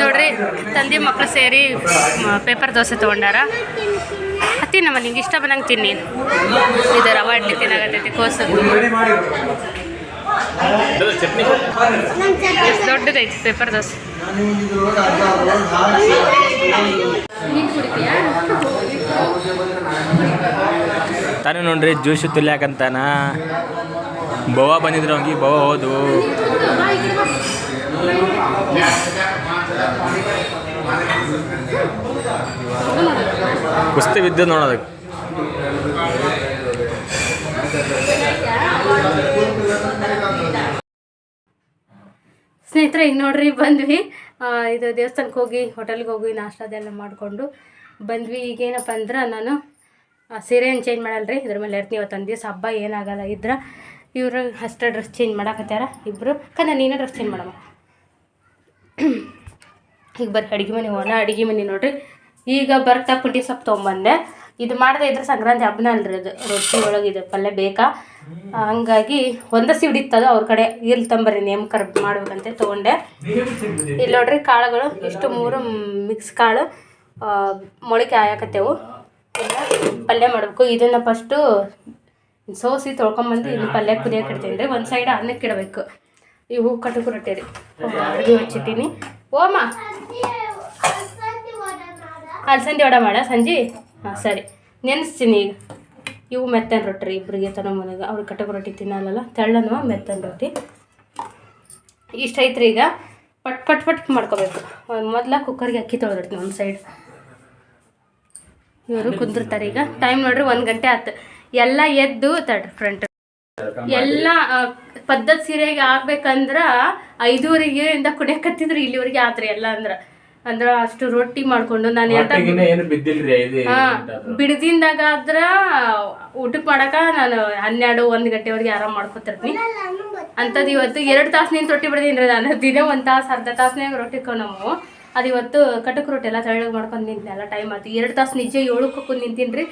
ನೋಡ್ರಿ, ತಂದೆ ಮಕ್ಕಳು ಸೇರಿ ಪೇಪರ್ ದೋಸೆ ತಗೊಂಡಾರ? ತಿನ್ನಮ್ಮ, ನಿಂಗೆ ಇಷ್ಟ ಬಂದಂಗೆ ತಿನ್ನಿ. ಇದು ರವೆ ಇಡ್ಲಿ ತಿನ್ನಾಗತ್ತೈತಿ ಕೋಸು. ದೊಡ್ಡದೈತಿ ಪೇಪರ್ ದೋಸೆ? ತಾನೇ ನೋಡ್ರಿ ಜ್ಯೂಸ್ ತುಲ್ಯಾಕಂತಾನ. ಬವ ಬಂದಿದ್ರು ಹಂಗೆ ಬವ ಹೋದು. ಕುಸ್ತಿ ಬಿದ್ದು ನೋಡೋದಕ್ಕೆ ಸ್ನೇಹಿತರೆ, ಈಗ ನೋಡ್ರಿ, ಬಂದ್ವಿ. ಇದು ದೇವಸ್ಥಾನಕ್ಕೆ ಹೋಗಿ ಹೋಟೆಲ್ಗೆ ಹೋಗಿ ನಾಷ್ಟ ಅದೆಲ್ಲ ಮಾಡಿಕೊಂಡು ಬಂದ್ವಿ. ಈಗೇನಪ್ಪ ಅಂದ್ರೆ ನಾನು ಆ, ಸೀರೆ ಏನು ಚೇಂಜ್ ಮಾಡಲ್ರಿ. ಇದ್ರ ಮೇಲೆ ಇರ್ತೀನಿ ಇವತ್ತು ಒಂದು ದಿವಸ. ಹಬ್ಬ ಏನಾಗಲ್ಲ ಇದ್ರೆ. ಇವರು ಅಷ್ಟೇ ಡ್ರೆಸ್ ಚೇಂಜ್ ಮಾಡಾಕತ್ಯಾರ ಇಬ್ಬರು ಕಂದ ನೀನೇ ಡ್ರೆಸ್ ಚೇಂಜ್ ಮಾಡಮ್ಮ. ಈಗ ಬರ್ರಿ ಅಡುಗೆ ಮನೆ ಹೋಗೋಣ. ಅಡುಗೆ ಮನೆ ನೋಡ್ರಿ. ಈಗ ಬರ್ತಾ ಪುಂಡಿ ಸೊಪ್ಪು ತೊಗೊಂಬಂದೆ. ಇದು ಮಾಡದೆ ಇದ್ರೆ ಸಂಕ್ರಾಂತಿ ಹಬ್ಬನ ಅಲ್ರಿ ಅದು. ರೊಟ್ಟಿ ಒಳಗೆ ಇದು ಪಲ್ಯ ಬೇಕಾ? ಹಂಗಾಗಿ ಒಂದ ಸಿಡಿತ್ತದು ಅವ್ರ ಕಡೆ ಇಲ್ಲಿ ತಂಬರಿ ಕರ್ ಮಾಡ್ಬೇಕಂತ ತೊಗೊಂಡೆ. ಇಲ್ಲಿ ನೋಡ್ರಿ ಕಾಳುಗಳು, ಇಷ್ಟು ಮೂರು ಮಿಕ್ಸ್ ಕಾಳು ಮೊಳಕೆ ಆಯಾಕತ್ತೇವು ಪಲ್ಯ ಮಾಡಬೇಕು. ಇದನ್ನು ಫಸ್ಟು ಸೋಸಿ ತೊಳ್ಕೊಂಬಂದು ಇಲ್ಲಿ ಪಲ್ಯ ಕುದಿಯಕ್ಕೆ ಇಡ್ತೀನಿ ರೀ. ಒಂದು ಸೈಡ್ ಅನ್ನಕ್ಕೆ ಇಡಬೇಕು. ಇವು ಕಟುಕು ರೊಟ್ಟಿ ರೀ. ಹಚ್ಚಿಟ್ಟೀನಿ. ಹಚ್ಚಿಟ್ಟಿನಿ ಓಮ ಅಲ್ಸಂದಿ ವಡ ಮಾಡ ಸಂಜೆ? ಹಾಂ, ಸರಿ. ನೆನೆಸ್ತೀನಿ ಈಗ. ಇವು ಮೆತ್ತನ ರೊಟ್ಟಿ ರೀ ಇಬ್ಬರಿಗೆ ತನೋ ಮನೆಗೆ. ಅವ್ರಿಗೆ ಕಟಕ ರೊಟ್ಟಿ ತಿನ್ನಲ್ಲ ತೆಳ್ಳನು ಮೆತ್ತನ ರೊಟ್ಟಿ. ಇಷ್ಟ ಐತ್ರಿ ಈಗ. ಪಟ್ ಪಟ್ ಪಟ್ ಮಾಡ್ಕೋಬೇಕು. ಮೊದಲ ಕುಕ್ಕರ್ಗೆ ಅಕ್ಕಿ ತೊಳೆದಿರ್ತೀನಿ ಒಂದು ಸೈಡ್ ಇವರು ಕುಂದಿರ್ತಾರೆ ಈಗ. ಟೈಮ್ ನೋಡ್ರಿ, ಒಂದು ಗಂಟೆ ಆಯ್ತು ಎಲ್ಲ ಎದ್ದು ತಡ್ರಿ ಫ್ರಂಟ್ ಎಲ್ಲ ಪದ್ಧತಿ ಸೀರೆಗೆ ಆಗ್ಬೇಕಂದ್ರ ಐದೂವರೆಗೆ ಇಂದ ಕುಡಿಯಕತ್ತಿದ್ರು ಇಲ್ಲಿವರೆಗೆ ಆತ್ರಿ ಎಲ್ಲ ಅಂದ್ರ. ಅಂದ್ರ ಅಷ್ಟು ರೊಟ್ಟಿ ಮಾಡ್ಕೊಂಡು ನಾನು ಬಿಡದಿಂದಾಗ ಆದ್ರ ಊಟಕ್ಕೆ ಮಾಡಕ ನಾನು ಹನ್ನೆರಡು ಒಂದ್ ಗಂಟೆವರೆಗೆ ಆರಾಮ್ ಮಾಡ್ಕೊತಿರ್ತೀನಿ. ಅಂತದ್ ಇವತ್ತು ಎರಡು ತಾಸು ನಿಂತು ರೊಟ್ಟಿ ಬಿಡ್ದೀನಿ ರೀ ನಾನು. ದಿನ ಒಂದ್ ತಾಸು ಅರ್ಧ ತಾಸ್ನಾಗ ರೊಟ್ಟಿ ನಾವು. ಅದು ಇವತ್ತು ಕಟಕ್ ರೊಟ್ಟಿ ಎಲ್ಲ ತೆಳ್ಳಗೆ ಮಾಡ್ಕೊಂಡು ನಿಂತಿನೆಲ್ಲ ಟೈಮ್ ಆಯ್ತು. ಎರಡು ತಾಸು ನಿಜ ಏಳಕ್ಕೆ ಕುಂದು ನಿಂತೀನಿ ರೀ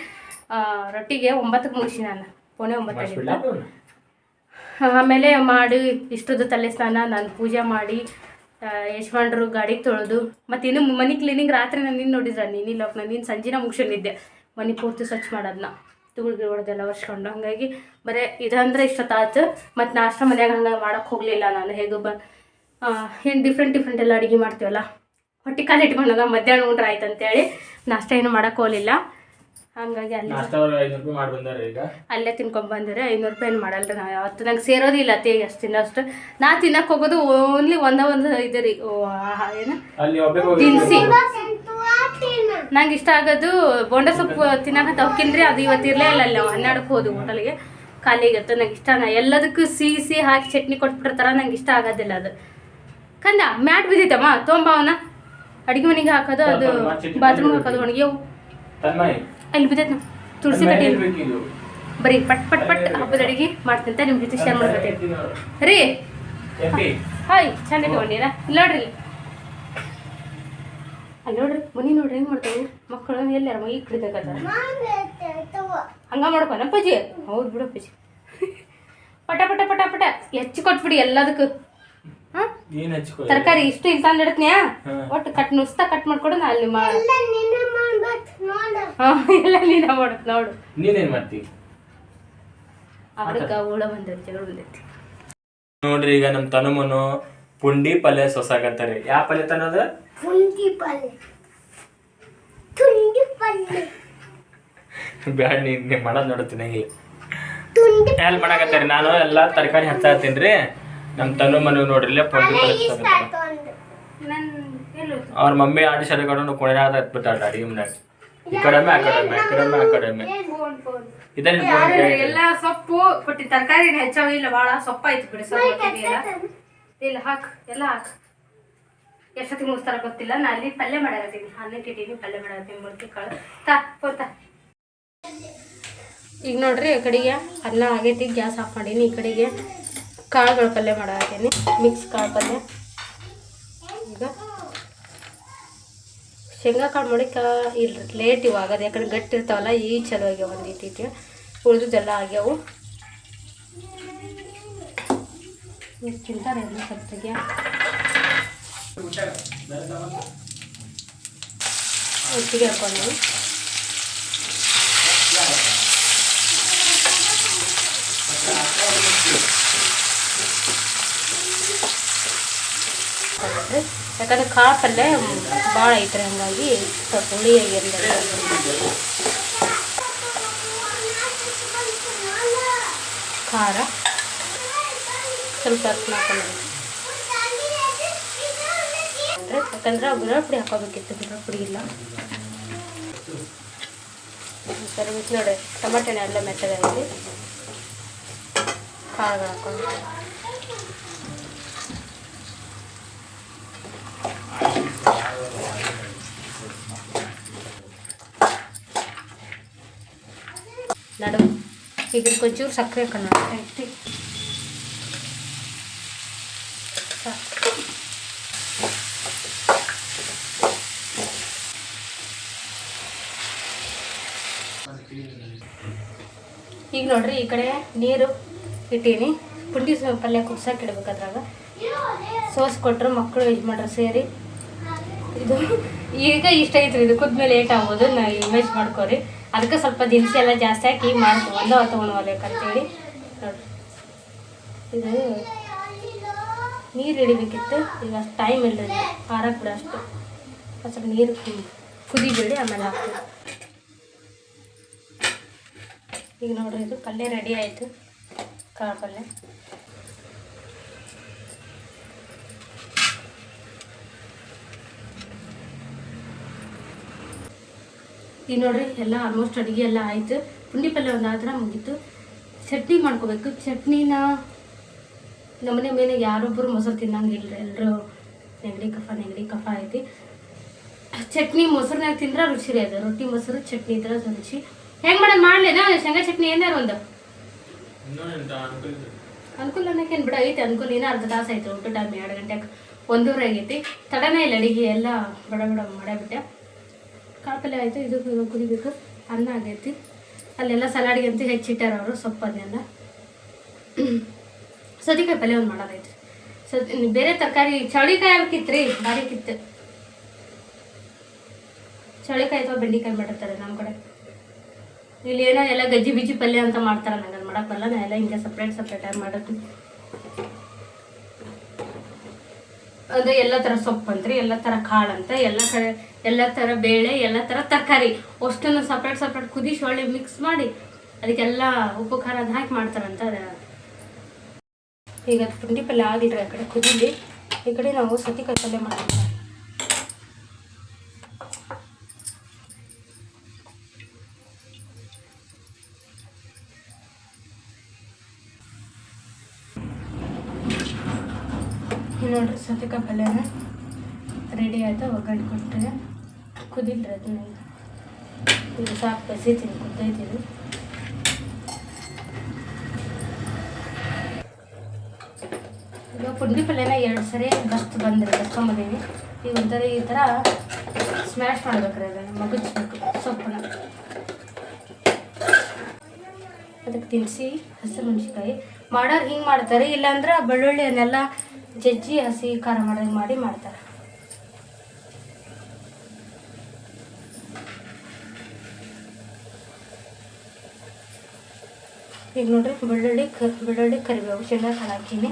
ರೊಟ್ಟಿಗೆ ಒಂಬತ್ತಕ್ಕೆ ಮುಗಿಸಿ ನಾನು. ಪೋಣೆ ಒಂಬತ್ತು ಆಮೇಲೆ ಮಾಡಿ ಇಷ್ಟದ ತಲೆ ಸ್ನಾನ ನಾನು ಪೂಜೆ ಮಾಡಿ ಯಜಮಾನ್ರು ಗಾಡಿ ತೊಳೆದು, ಮತ್ತು ಇನ್ನು ಮನೆ ಕ್ಲೀನಿಂಗ್ ರಾತ್ರಿ ನಾನು ನಿನ್ನ ನೋಡಿದ್ರೆ ನೀನಿಲ್ಲ ನಾನು ನೀನು ಸಂಜೆನ ಮುಗಿಸಿದ್ದೆ ಮನೆ ಪೂರ್ತಿ ಸ್ವಚ್ಛ ಮಾಡೋದನ್ನ ತುಗುಳ್ಗಿ ಹೊಡೆದೆಲ್ಲ ಒರ್ಸ್ಕೊಂಡು. ಹಾಗಾಗಿ ಬರೀ ಇದಂದ್ರೆ ಇಷ್ಟೊತ್ತಾಯ್ತು. ಮತ್ತು ನಾಷ್ಟ ಮನೆಯಾಗ ಹಂಗೆ ಮಾಡೋಕ್ಕೆ ಹೋಗಲಿಲ್ಲ ನಾನು. ಹೇಗೆ ಬ ಏನು ಡಿಫ್ರೆಂಟ್ ಡಿಫ್ರೆಂಟ್ ಎಲ್ಲ ಅಡುಗೆ ಮಾಡ್ತೀವಲ್ಲ? ಹೊಟ್ಟೆ ಕಾಲು ಇಟ್ಕೊಂಡಾಗ ಮಧ್ಯಾಹ್ನ ಉಂಡ್ರೆ ಆಯ್ತು ಅಂತೇಳಿ ನಾಷ್ಟ ಏನು ಮಾಡೋಕ್ಕೆ ಹೋಗಲಿಲ್ಲ. ಹಾಗಾಗಿ ಅಲ್ಲಿ ನಾಷ್ಟ ಐನೂರು ರೂಪಾಯಿ ಮಾಡಿ ಬಂದಾರ ಈಗ. ಅಲ್ಲೇ ತಿನ್ಕೊಂಡ್ ಬಂದಿರಿ. ಐನೂರು ರೂಪಾಯಿ ಏನು ಮಾಡಲ್ರಿ ನಾವು ಯಾವತ್ತು. ನಂಗೆ ಸೇರೋದಿಲ್ಲ ತೇ ಎಷ್ಟು ತಿನ್ನೋಷ್ಟು. ನಾ ತಿನ್ನಕ್ಕೆ ಹೋಗೋದು ಓನ್ಲಿ ಒಂದೇ ಒಂದು ಇದು ರೀ ಏನು? ದಿನಸಿ. ನಂಗೆ ಇಷ್ಟ ಆಗೋದು ಬೋಂಡ ಸೊಪ್ಪು ತಿನ್ನಕ ತಕ್ಕಿನ್ರಿ ಅದು ಇವತ್ತು ಇರಲೇ ಇಲ್ಲ ಅಲ್ಲಿ ನಾವು ಹನ್ನೆರಡಕ್ಕೆ ಹೋದ್ವು ಹೋಟೆಲ್ಗೆ ಖಾಲಿ ಆಗತ್ತೆ ನಂಗೆ ಇಷ್ಟ ಎಲ್ಲದಕ್ಕೂ ಸಿಹಿ ಸಿಹಿ ಹಾಕಿ ಚಟ್ನಿ ಕೊಟ್ಬಿಡ್ತಾರ ನಂಗೆ ಇಷ್ಟ ಆಗೋದಿಲ್ಲ ಅದು. ಕಂದ ಮ್ಯಾಟ್ ಬಿದ್ದೈತಮ್ಮ ತೊಂಬ ಅವನ. ಅಡುಗೆ ಮನೆಗೆ ಹಾಕೋದು ಅದು ಬಾತ್ರೂಮ್ಗೆ ಹಾಕೋದು ಒಣಗ್ಯವು ತನ್ಮಯ್. ಅಲ್ಲಿ ಬಿದ್ದೈತೆ ತುಳಸಿ ಕಟ್ಟಿ ಬರೀ ಪಟ್ ಪಟ್ ಪಟ್ ಹಬ್ಬದ ಅಡಿಗೆ ಮಾಡ್ತಂತ ನಿಮ್ಮ ಜೊತೆ ಶೇರ್ ಮಾಡ್ಕೊತೀನಿ. ರೀ. ಹಾಯ್ ಚಂದ ಇಟ್ಕೊಂಡಿರ ಇಲ್ಲ ನೋಡ್ರಿ. ಅಲ್ಲಿ ನೋಡ್ರಿ ಮನಿ ನೋಡ್ರಿ ಹೆಂಗ್ ಮಾಡ್ತಾವೆ ಮಕ್ಕಳು ಎಲ್ಲಾರ ಮೈ ಕುಡಿದಾಗತ್ತಾರ ಹಂಗ ಮಾಡ್ಕೊ ನಮ್ಮ ಪೂಜೆ ಹೌದು ಬಿಡು ಪೂಜೆ ಪಟ ಪಟ ಪಟ ಪಟ. ಹೆಚ್ಚು ಕೊಟ್ಬಿಡಿ ಎಲ್ಲದಕ್ಕೂ. ತರಕಾರಿ ಇಷ್ಟು ಇಲ್ಲಿ ತಂದು ಇಡ್ತೀನಿಯಾ ಹಾ. ಒಟ್ಟು ಕಟ್ ನುಸ್ತ ಕಟ್ ಮಾಡ್ಕೊಡು ನಾ ಅಲ್ಲಿ ಎಲ್ಲ ನೀನ ಮಾಡುತ್ತೆ ನೋಡು. ನೀನೇನ್ ಮಾಡ್ತಿ? ಅವ್ರಿಗೆ ಹುಳ ಬಂದೈತಿ ಜಗಳ ಬಂದೈತಿ. ನೋಡ್ರಿ ಈಗ ನಮ್ ತನುಮನು ಪುಂಡಿ ಪಲ್ಯ ಸೊಸಾಕತ್ತಾರೆ ಯಾವ ಪಲ್ಯ ತನದ ಪುಂಡಿ ಪಲ್ಯ. ತುಂಡಿ ಪಲ್ಯ. ಬ್ಯಾಡ ನೀ ಮಾಡೋದ್ ನೋಡುತ್ತೀನಿ ಹೆಲ್ಪ್ ಮಾಡಕತ್ತಾರೆ? ನಾನು ಎಲ್ಲಾ ತರಕಾರಿ ಹಚ್ಚಾತೀನಿ ರೀ. ನಮ್ ತನುಮನು ನೋಡ್ರಿ ಇಲ್ಲೇ ಪುಂಡಿ ಅವ್ರ ಮಮ್ಮಿ ಆಡಿ ಸರಿ ಕಡೆ ಕುಣಿಯಾದ ಹತ್ಬಿಟ್ಟಾಳ ಅಡಿಗೆ ಮನ್ಯಾಗ ಈ ಕಡೆಮೆ ಆ ಕಡೆಮೆ ಈ ಕಡೆಮೆ ಆ ಕಡೆಮೆ ಇದನ್ನ ಎಲ್ಲ ಸೊಪ್ಪು ಕೊಟ್ಟಿ ತರಕಾರಿ ಹೆಚ್ಚಾವ ಇಲ್ಲ ಭಾಳ ಸೊಪ್ಪ ಐತಿ ಬಿಡಿ ಸ್ವಲ್ಪ ಇಲ್ಲ ಇಲ್ಲ ಹಾಕ್ ಎಲ್ಲ ಹಾಕ್. ಎಷ್ಟೊತ್ತಿಗೆ ಮುಗಿಸ್ತಾರ ಗೊತ್ತಿಲ್ಲ ನಾ ಅಲ್ಲಿ ಪಲ್ಯ ಮಾಡಾಕತ್ತೀನಿ. ಅನ್ನಕ್ಕೆ ಇಟ್ಟೀನಿ ಪಲ್ಯ ಮಾಡಾಕತ್ತೀನಿ ಮುಳ್ಕಿ ಕಾಳು. ತಾ ಫೋನ್ ತಾ. ಈಗ ನೋಡ್ರಿ ಈ ಕಡೆಗೆ ಅನ್ನ ಆಗೈತಿ ಗ್ಯಾಸ್ ಆಫ್ ಮಾಡೀನಿ ಈ ಕಡೆಗೆ. ಕಾಳುಗಳು ಪಲ್ಯ ಮಾಡಾಕತ್ತೀನಿ. ಮಿಕ್ಸ್ ಕಾಳು ಪಲ್ಯ. ಈಗ ಶೇಂಗಾ ಕಾಳು ಮಾಡಿ ಕಾ ಇಲ್ಲ ಲೇಟ್ ಇವಾಗ. ಅದು ಯಾಕಂದ್ರೆ ಗಟ್ಟಿ ಇರ್ತಾವಲ್ಲ, ಈ ಚಲೋ ಆಗ್ಯಾವ ಒಂದು ಇಟ್ಟಿಟ್ಟು ಉಳಿದುದೆಲ್ಲ ಆಗ್ಯಾವು. ತಿಂತಾರೆ ಎಲ್ಲ ತೆಗಿಯ ಒಟ್ಟಿಗೆ ಹಾಕೊಂಡು ಯಾಕಂದರೆ ಕಾಪಲ್ಲೇ ಭಾಳ ಐತ್ರಿ ಹಾಗಾಗಿ ಸ್ವಲ್ಪ ಹುಳಿ ಆಗಿರ್ತದೆ ಖಾರ ಸ್ವಲ್ಪ ಅರ್ಥ ಮಾಡ್ಕೊಂಡು ಯಾಕಂದ್ರೆ ಗುಲಾಬಿ ಪುಡಿ ಹಾಕೋಬೇಕಿತ್ತು ಗುಲಾಬಿ ಪುಡಿ ಇಲ್ಲ ಸರಿ ನೋಡಿ ಟೊಮೆಟೊನ ಎಲ್ಲ ಮೆತ್ತಗಾಗಿದೆ ಕಾಳುಗಳು ಹಾಕೊಂಡು ನಡು ಈಗ ಒಂಚೂರು ಸಕ್ಕರೆ ಹಾಕೋಣ. ಐತಿ ಈಗ ನೋಡ್ರಿ ಈ ಕಡೆ ನೀರು ಇಟ್ಟೀನಿ. ಪುಂಡಿ ಪಲ್ಯ ಕುಗ್ಸಕ್ಕೆ ಇಡ್ಬೇಕು ಅದ್ರಾಗ. ಸೋಸ್ ಕೊಟ್ರು ಮಕ್ಕಳು ಯಜಮಾನ್ರು ಸೇರಿ. ಇದು ಈಗ ಇಷ್ಟ ಐತ್ರಿ ಇದು ಕುದ್ಮೇಲೆ ಏಟ್ ಆಗ್ಬೋದು. ನಾ ಇಮೇಜ್ ಮಾಡ್ಕೊರಿ. ಅದಕ್ಕೆ ಸ್ವಲ್ಪ ದಿನಸಿ ಎಲ್ಲ ಜಾಸ್ತಿ ಹಾಕಿ ಮಾಡ್ತೀವಿ ಒಂದೋ ತೊಗೊಂಡ್ಬೇಕಂತೇಳಿ ನೋಡಿರಿ ಇದು ನೀರು ಹಿಡಿಬೇಕಿತ್ತು. ಈಗ ಅಷ್ಟು ಟೈಮ್ ಇಲ್ಲ ಖಾರ ಬಿಡ ಅಷ್ಟು. ಸ್ವಲ್ಪ ನೀರು ಕುದಿಬೇಡಿ, ಆಮೇಲೆ ಹಾಕ್ತೀವಿ ಈಗ ನೋಡ್ರಿ ಇದು ಪಲ್ಯ ರೆಡಿ ಆಯಿತು. ಕಾಳು ಪಲ್ಯ. ಈಗ ನೋಡ್ರಿ ಎಲ್ಲ ಆಲ್ಮೋಸ್ಟ್ ಅಡುಗೆ ಎಲ್ಲ ಆಯಿತು. ಪುಂಡಿ ಪಲ್ಯ ಒಂದು ಆದ್ರೆ ಮುಗೀತು. ಚಟ್ನಿ ಮಾಡ್ಕೋಬೇಕು. ಚಟ್ನಿನ ನಮ್ಮನೆ ಮೇಲೆ ಯಾರೊಬ್ಬರು ಮೊಸರು ತಿನ್ನಂಗಿಲ್ಲ ಎಲ್ಲರೂ ನೆಗಡಿ ಕಫ ನೆಗಡಿ ಕಫ ಐತಿ. ಚಟ್ನಿ ಮೊಸರಿನಾಗ ತಿಂದ್ರೆ ರುಚಿ ರೀ ಅದು. ರೊಟ್ಟಿ ಮೊಸರು ಚಟ್ನಿ ಇದ್ರೆ ಅದು ರುಚಿ. ಹೆಂಗೆ ಮಾಡೋದು ಮಾಡ್ಲೇನಾ ಶೇಂಗಾ ಚಟ್ನಿ ಏನಾರು ಒಂದು? ಅನುಕೂಲ ಅನ್ನೋಕೇನು ಬಿಡ ಐತೆ. ಅನುಕೂಲ ಏನೋ ಅರ್ಧ ತಾಸು ಆಯ್ತು. ಊಟ ಟೈಮ್ ಎರಡು ಗಂಟೆಗೆ ಒಂದೂವರೆ ಆಗೈತಿ. ತಡನೇ ಇಲ್ಲ ಅಡಿಗೆ ಎಲ್ಲ ಬಡ ಬಡ ಮಾಡೇಬಿಟ್ಟೆ ಕಾಳು ಪಲ್ಯ ಆಯಿತು ಇದು ಕುದಿಬೇಕು ಅನ್ನ ಆಗೈತಿ. ಅಲ್ಲೆಲ್ಲ ಸಲಾಡಿಗೆ ಅಂತ ಹೆಚ್ಚಿಟ್ಟಾರ ಅವರು ಸೊಪ್ಪನ್ನೆಲ್ಲ ಸೌತೆಕಾಯಿ ಪಲ್ಯ ಒಂದು ಮಾಡೋದೈತಿ ಸೌ ಬೇರೆ ತರಕಾರಿ, ಚೌಳಿಕಾಯಿ ಹಾಕಿತ್ತು ರೀ ಭಾರಿ ಕಿತ್ತು. ಚೌಳಿಕಾಯಿ ಅಥವಾ ಬೆಂಡೆಕಾಯಿ ಮಾಡಿರ್ತಾರೆ ನಮ್ಮ ಕಡೆ. ಇಲ್ಲಿ ಏನೋ ಎಲ್ಲ ಗಜ್ಜಿ ಬಿಜ್ಜಿ ಪಲ್ಯ ಅಂತ ಮಾಡ್ತಾರೆ ನಂಗೆ ಅದು ಮಾಡೋಕ್ಕಲ್ಲ ನಾ ಎಲ್ಲ ಹಿಂಗೆ ಸಪ್ರೇಟ್ ಸಪ್ರೇಟ್ ಆಗಿ ಮಾಡೋದು ಅಂದರೆ ಎಲ್ಲ ಥರ ಸೊಪ್ಪು ಅಂತ್ರಿ ಎಲ್ಲ ಥರ ಕಾಳು ಅಂತ, ಎಲ್ಲ ಕಡೆ, ಎಲ್ಲ ಥರ ಬೇಳೆ, ಎಲ್ಲ ಥರ ತರಕಾರಿ. ಅಷ್ಟನ್ನು ಸಪ್ರೇಟ್ ಸಪ್ರೇಟ್ ಕುದಿಸಿ ಒಳ್ಳೆ ಮಿಕ್ಸ್ ಮಾಡಿ ಅದಕ್ಕೆಲ್ಲ ಉಪ್ಪು ಖಾರ ಅದ್ ಹಾಕಿ ಮಾಡ್ತಾರಂತ ಅದ. ಈಗ ಅದು ಪುಂಡಿ ಪಲ್ಯ ಆಗಿಲ್ರಿ ಆ ಕಡೆ ಕುದಿಲಿ. ಈ ಕಡೆ ನಾವು ಸತಿ ಪಲ್ಯ ಮಾಡ್ತೀವಿ. ಈಗ ನೋಡ್ರಿ, ಸೌತೆಕಾಯಿ ಪಲ್ಯನ ರೆಡಿ ಆಯ್ತು, ಒಗ್ಗರಣೆ ಕೊಟ್ಟರೆ ಕುದಿಲ್ರಿ ಅದು. ಈಗ ಸಾಕು ಬಸಿತೀನಿ ಕುದ್ದೈತೀನಿ ಈಗ ಪುಂಡಿ ಪಲ್ಯನ ಎರಡು ಸರಿ ಬಸ್ತು ಬಂದ್ರಿ ಬಸ್ಕೊಂಬಂದೀನಿ ಈಗ ಒಂಥರ ಈ ಥರ ಸ್ಮ್ಯಾಶ್ ಮಾಡ್ಬೇಕ್ರಿ ಅದನ್ನು ಮಗುಚ್ಬೇಕು ಸೊಪ್ಪನ್ನ. ಅದಕ್ಕೆ ತಿನ್ನಿಸಿ ಹಸಿರು ಮೆಣಸಿನ್ಕಾಯಿ. ಮಾಡೋರು ಹಿಂಗೆ ಮಾಡ್ತಾರೆ, ಇಲ್ಲಾಂದ್ರೆ ಬೆಳ್ಳುಳ್ಳಿ ಅದನ್ನೆಲ್ಲ ಜಜ್ಜಿ ಹಸಿ ಖಾರ ಮಾಡೋದು ಮಾಡಿ ಮಾಡ್ತಾರೆ. ಈಗ ನೋಡ್ರಿ ಬೆಳ್ಳುಳ್ಳಿ ಕ, ಬೆಳ್ಳುಳ್ಳಿ ಕರಿಬೇವು ಚೆನ್ನಾಗಿ ಹಾಕಿನಿ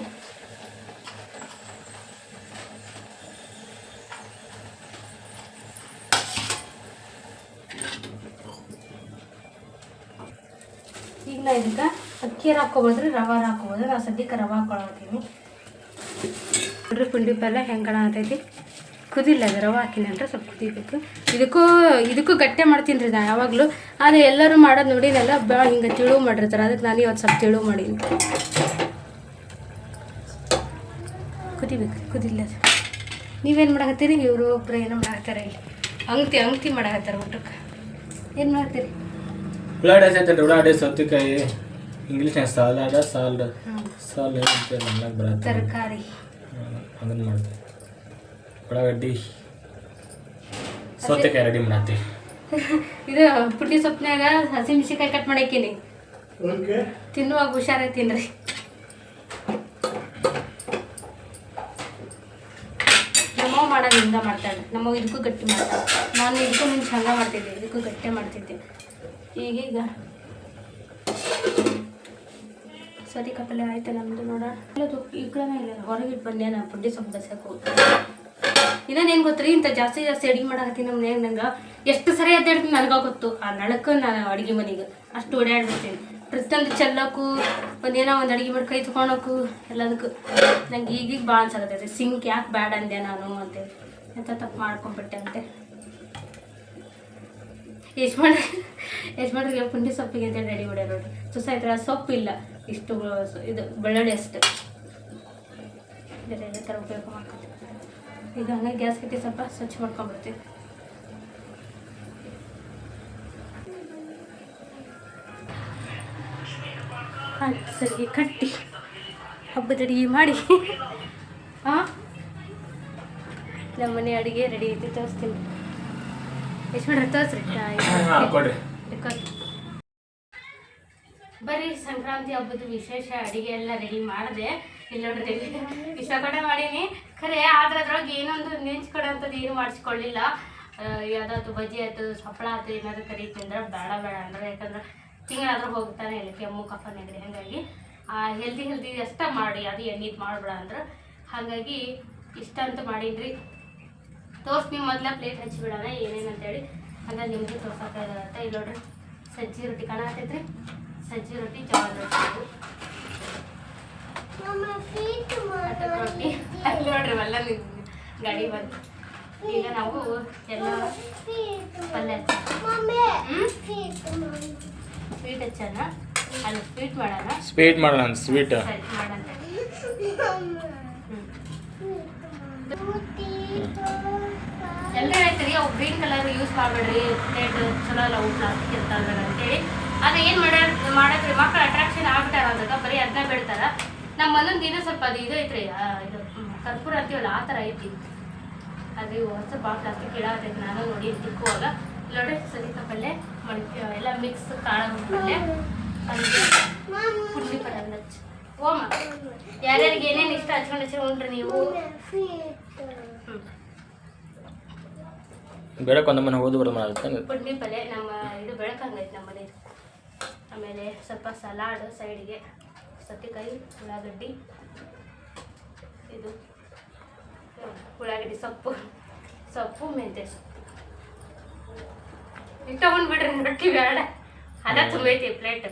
ಈಗ ನಾ ಇದಕ್ಕೆ ಅಕ್ಕಿ ಹಾಕೋಬೋದ್ರಿ, ರವೆ ಹಾಕೋಬೋದ್ರಿ, ನಾ ಸದ್ಯಕ್ಕೆ ರವೆ ಹಾಕೊಳತ್ತೀನಿ ನೋಡ್ರಿ ಪುಂಡಿ ಪಲ್ಯ ಹೆಂಗಣ ಕಾಣತೈತಿ ಕುದಿಲ್ಲ ಅದು ರವೆ ಹಾಕಿನಂದ್ರೆ ಸ್ವಲ್ಪ ಕುದಿಬೇಕು. ಇದಕ್ಕೂ ಇದಕ್ಕೂ ಗಟ್ಟೆ ಮಾಡ್ತೀನಿ ರೀ ನಾ ಯಾವಾಗಲೂ. ಆದರೆ ಎಲ್ಲರೂ ಮಾಡೋದು ನೋಡಿನಲ್ಲ ಭಾಳ ಹಿಂಗೆ ತಿಳು ಮಾಡಿರ್ತಾರೆ. ಅದಕ್ಕೆ ನಾನು ಇವತ್ತು ಸ್ವಲ್ಪ ತಿಳು ಮಾಡೀನಿ. ಕುದಿಬೇಕು ಕುದಿಲ್ಲ ಅದು. ನೀವೇನು ಮಾಡಕತ್ತೀರಿ? ಇವರು ಒಬ್ಬರು ಏನೋ ಮಾಡಾಕತ್ತಾರೆ ಇಲ್ಲಿ. ಅಂಗ್ತಿ ಅಂಗ್ತಿ ಮಾಡಾಕತ್ತಾರೆ ಊಟಕ್ಕೆ. ಏನು ಮಾಡ್ತೀರಿ? ಐತೆ ಉಳ್ಳಾಗಡ್ಡೆ ಸೌತೆಕಾಯಿ ಇಂಗ್ಲೀಷ್ನಾಗ ಸಾಲಾಡ ಸಾಲ್ಡ್ ಸಾಲ್ಡ್ ತರಕಾರಿ. ಅದನ್ನು ಮಾಡ್ತೀವಿ ಉಳ್ಳಾಗಡ್ಡಿ ಸೌತೆಕಾಯಿ ರೆಡಿ ಮಾಡತ್ತೀವಿ ಇದು ಪುಟ್ಟಿ ಸೊಪ್ಪಿನಾಗ ಹಸಿ ಮಿಸಿಕಾಯಿ ಕಟ್ ಮಾಡಾಕೀನಿ. ತಿನ್ನುವಾಗ ಹುಷಾರ ತಿನ್ರಿ ನಮ್ಮವ್ವ ಮಾಡೋದು ಹಿಂಗ ಮಾಡ್ತಾಳೆ. ನಮ್ಮವ್ವ ಇದಕ್ಕೂ ಗಟ್ಟಿ ಮಾಡ್ತಾಳೆ. ನಾನು ಇದಕ್ಕೂ ಮುಂಚೆ ಹಂಗ ಮಾಡ್ತಿದ್ದೆ. ಇದಕ್ಕೂ ಗಟ್ಟಿ ಮಾಡ್ತಿದ್ದೆ. ಈಗೀಗ ಸರಿ ಕಪಲೆ ಆಯ್ತು ನಮ್ಮದು ನೋಡೋಣ ಈ ಇಲ್ಲ ಹೊರಗಿಟ್ಟು ಬಂದೆ ನಾನು ಪುಡ್ಡಿ ಸೊಪ್ಪು ಬಸಕ್ಕೆ ಹೋಗ್ತೀನಿ ಇನ್ನೇನು ರೀ ಇಂಥ ಜಾಸ್ತಿ ಜಾಸ್ತಿ ಅಡುಗೆ ಮಾಡಕತ್ತೀನಿ ನಮ್ಮ ಮನ್ಯಾಗ ನಂಗೆ? ಎಷ್ಟು ಸರಿ ಅಡ್ಡಾಡ್ತೀನಿ ನನಗೆ ಗೊತ್ತು. ಆ ನಳಕ್ಕೆ ನಾನು ಅಡುಗೆ ಮನೆಗೆ ಅಷ್ಟು ಓಡಾಡ್ಬಿಡ್ತೀನಿ ಪ್ರತಿಯೊಂದು ಚೆಲ್ಲಕ್ಕೂ ಒಂದೇನೋ ಒಂದು ಅಡುಗೆ ಮಾಡಿ ಕೈ ತೊಗೊಳಕ್ಕೂ ಎಲ್ಲದಕ್ಕೂ. ನಂಗೆ ಈಗೀಗ ಭಾಳ ಅನ್ಸಕತ್ತೈತೆ. ಸಿಂಕ್ ಯಾಕೆ ಬ್ಯಾಡ ಅಂದೆ ನಾನು ಅಂತೇಳಿ ಎಂಥ ತಪ್ಪು ಮಾಡ್ಕೊಂಡ್ಬಿಟ್ಟೆ ಅಂತೆ. ಯಜಮಾನ್ರಿ ಯಜಮಾನ್ರಿಗೆ ಪುಂಡಿ ಸೊಪ್ಪಿಗೆ ಅಂತೇಳಿ ರೆಡಿ ಮಾಡ್ಯಾರ ನೋಡಿ ಸುಸಾಯ್ತರ ಸೊಪ್ಪು ಇಲ್ಲ. ಇಷ್ಟು ಇದು ಬೆಳ್ಳುಳ್ಳಿ ಅಷ್ಟು. ಬೇರೆ ಎಲ್ಲ ಥರ ಉಪಯೋಗ ಮಾಡ್ಕೊತೀವಿ. ಈಗ ಹಂಗೆ ಗ್ಯಾಸ್ ಕಟ್ಟಿ ಸ್ವಲ್ಪ ಸ್ವಚ್ಛ ಮಾಡ್ಕೊಂಡ್ಬಿಡ್ತೀವಿ. ಹಾಂ ಸರಿ ಕಟ್ಟಿ. ಹಬ್ಬದ ಅಡುಗೆ ಮಾಡಿ. ಹಾಂ ನಮ್ಮ ಮನೆ ಅಡುಗೆ ರೆಡಿ ಐತಿ ತೋರಿಸ್ತೀನಿ. ಎಷ್ಟು ಮಾಡ್ರಿ ತೋರಿಸ್ರಿ ಕೊಡ್ರಿ. ಸಂಕ್ರಾಂತಿ ಹಬ್ಬದ ವಿಶೇಷ ಅಡಿಗೆ ಎಲ್ಲ ರೆಡಿ ಮಾಡಿದೆ. ಇಲ್ಲಿ ನೋಡ್ರಿ ಇಷ್ಟಪಟ್ಟೆ ಮಾಡೀನಿ. ಖರೆ ಆದ್ರೆ ಅದ್ರೊಳಗೆ ಏನೊಂದು ನೆಂಚ್ಕೊಡೋಂಥದ್ದು ಏನು ಮಾಡಿಸ್ಕೊಳ್ಳಿಲ್ಲ. ಯಾವುದಾದ್ರು ಬಜ್ಜಿ ಆಯ್ತು, ಸಪ್ಪಳ ಆಯ್ತು, ಏನಾದ್ರು ಕರಿ ತಿಂದ್ರೆ ಬೇಡ ಬೇಡ. ಅಂದ್ರೆ ಯಾಕಂದ್ರೆ ತಿಂಗಳಾದ್ರೂ ಹೋಗ್ತಾನೆ ಇಲ್ಲ ಕೆಮ್ಮು, ಕಫ, ನೆಗಡಿ. ಹಾಗಾಗಿ ಹೆಲ್ದಿ ಹೆಲ್ದಿ ಅಷ್ಟ ಮಾಡಿ, ಅದು ಎಣ್ಣೀದು ಮಾಡ್ಬೇಡ ಅಂದ್ರೆ. ಹಾಗಾಗಿ, ಇಷ್ಟ ಅಂತ ಮಾಡಿದ್ರಿ ತೋರ್ಸ್ ನೀವು ಮೊದಲ ಪ್ಲೇಟ್ ಹಚ್ಚಿಬಿಡೋಣ ಏನೇನು ಅಂತೇಳಿ ಹಂಗಾಗಿ ನಿಮಗೆ ತೋರ್ಸಕ್ಕೆ ಇಲ್ಲಿ ನೋಡ್ರಿ, ಸಜ್ಜಿ ರೊಟ್ಟಿ ಕಾಣತೈತ್ರಿ ಸಜ್ಜಿ ರೊಟ್ಟಿ ಜೋಳದ ರೊಟ್ಟಿ. ರೊಟ್ಟಿ. ಅಲ್ಲಿ ನೋಡ್ರಿ ಅವೆಲ್ಲ ಗಾಡಿ ಬಂತು. ಈಗ ನಾವು ಎಲ್ಲ ಪಲ್ಯ ಮಮ್ಮಿ ಫೀಟ್ ಮಮ್ಮಿ ಸ್ವೀಟ್ ಹಚ್ಚೋಣ. ಅಲ್ಲಿ ಸ್ವೀಟ್ ಮಾಡೋಣ. ಸ್ವೀಟ್ ಮಾಡೋಣ ಸ್ವೀಟ್ ಮಾಡೋಣ. ಎಲ್ಲ ಹೇಳ್ತೀರಿ ಅವು ಗ್ರೀನ್ ಕಲರ್ ಯೂಸ್ ಮಾಡಬೇಡ್ರಿ ಪ್ಲೇಟ್ ಚಲೋ ಅಲ್ಲ ಅವು ಪ್ಲಾಸ್ಟಿಕ್ ಇರ್ತಾವೆ ಅಂತೇಳಿ. ಆದ್ರೆ ಏನು ಮಾಡ ಮಾಡತ್ರಿ ಮಕ್ಳು ಅಟ್ರಾಕ್ಷನ್ ಆಗ್ತಾರ ಅದಕ್ಕೆ ಬರೀ ಅದನ್ನ ಬಿಡ್ತಾರ. ನಮ್ಮ ಮನೊಂದು ದಿನ ಸ್ವಲ್ಪ ಅದು ಇದು ಐತ್ರಿ ಇದು ಕರ್ಪೂರ ಅಂತೀವಲ್ಲ ಆ ಥರ ಐತಿ. ಅದು ಹೊಸ ಭಾಳ ಪ್ಲಾಸ್ಟಿಕ್ ಇಡಾತೈತಿ ನಾನು ನೋಡಿ ತಿಕ್ಕುವಾಗ ಸರಿ ಸರಿತಾ ಪಲ್ಯ ಮಡಿ ಎಲ್ಲ ಮಿಕ್ಸ್ ಕಾಳ ಪಲ್ಯ ಪುಂಡಿ ಪಲ್ಯ ಓಮ ಯಾರ್ಯಾರಿಗೆ ಏನೇನು ಇಷ್ಟ ಹಚ್ಕೊಂಡು ಹಚ್ಚಿ ಉಂಡ್ರಿ ನೀವು. ಬೇಡಕ್ಕೆ ಒಂದು ಮನೆ ಹೋದು ಬರೋದು ಮಾಡುತ್ತೆ ಪುಂಡಿ ಪಲ್ಯ ನಮ್ಮ ಇದು ಬೆಳಕಂಗೈತೆ ನಮ್ಮ ಮನೇಲಿ ಆಮೇಲೆ ಸ್ವಲ್ಪ ಸಲಾಡ್ ಸೈಡಿಗೆ ಸೌತೆಕಾಯಿ ಉಳ್ಳಾಗಡ್ಡಿ ಇದು ಉಳ್ಳಾಗಡ್ಡಿ ಸೊಪ್ಪು ಸೊಪ್ಪು ಮೆಂತ್ಯ ಸೊಪ್ಪು. ಇಟ್ಟು ತಗೊಂಡು ಬಿಡ್ರಿ ರೊಟ್ಟಿ ಬೇಡ. ಅದ ತುಂಬೈತಿ ಪ್ಲೇಟ್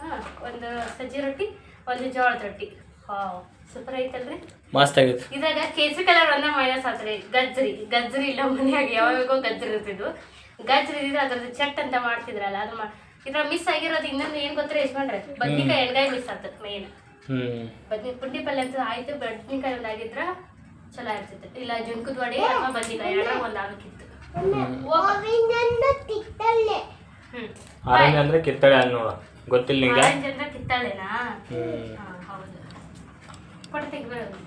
ಹಾಂ ಒಂದು ಸಜ್ಜಿ ರೊಟ್ಟಿ ಒಂದು ಜೋಳದ ರೊಟ್ಟಿ. ಹಾಂ ಸೂಪರ್ ಐತಲ್ರಿ. ಮಸ್ತ್ ಆಗೈತೆ. ಇದ್ರಾಗ ಕೇಸರಿ ಕಲರ್ ಒಂದ ಮೈನಸ್ ಆತ್ರಿ. ಗಜ್ರಿ ಗಜ್ರಿ ಇಲ್ಲ ಮನ್ಯಾಗ ಯಾವಾಗೋ ಗಜ್ರಿ ಇರ್ತಿದ್ವು ಗಜ್ರಿ ಇದ್ರೆ ಅದ್ರದ್ದು ಚಟ್ ಅಂತ ಮಾಡ್ತಿದ್ರಲ್ಲ ಅದು ಮಾ ಇದ್ರಾಗ ಮಿಸ್ ಆಗಿರೋದು ಇನ್ನೊಂದು ಏನ್ ಗೊತ್ತಿರ ಯಜಮಾನ್ರೆ? ಬದ್ನಿಕಾಯಿ ಎಣ್ಗಾಯಿ ಮಿಸ್ ಆಗ್ತದೆ ಮೇನ್ ಬದ್ನಿ ಪುಂಡಿ ಪಲ್ಯ ಅಂತ ಆಯ್ತು ಬದ್ನಿಕಾಯಿ ಒಂದಾಗಿದ್ರ ಚಲೋ ಇರ್ತಿತ್ತು ಇಲ್ಲ ಜುನ್ಕದ ವಡೆ ಅಥವಾ ಬದ್ನಿಕಾಯಿ ಎರಡ ಒಂದಾಗಿತ್ತು ಆಗಕ್ಕಿತ್ತು ಆರೆಂಜ್ ಅಂದ್ರೆ ಕಿತ್ತಳೆ. ಹಣ್ಣು ನೋಡು. ಗೊತ್ತಿಲ್ಲ ನಿಂಗೆ? ಆರೆಂಜ್ ಅಂದ್ರೆ ಕಿತ್ತಾಳೆನಾ ಹೌದು. ಕೊಡ್ತೀನಿ ಬಿಡೋದು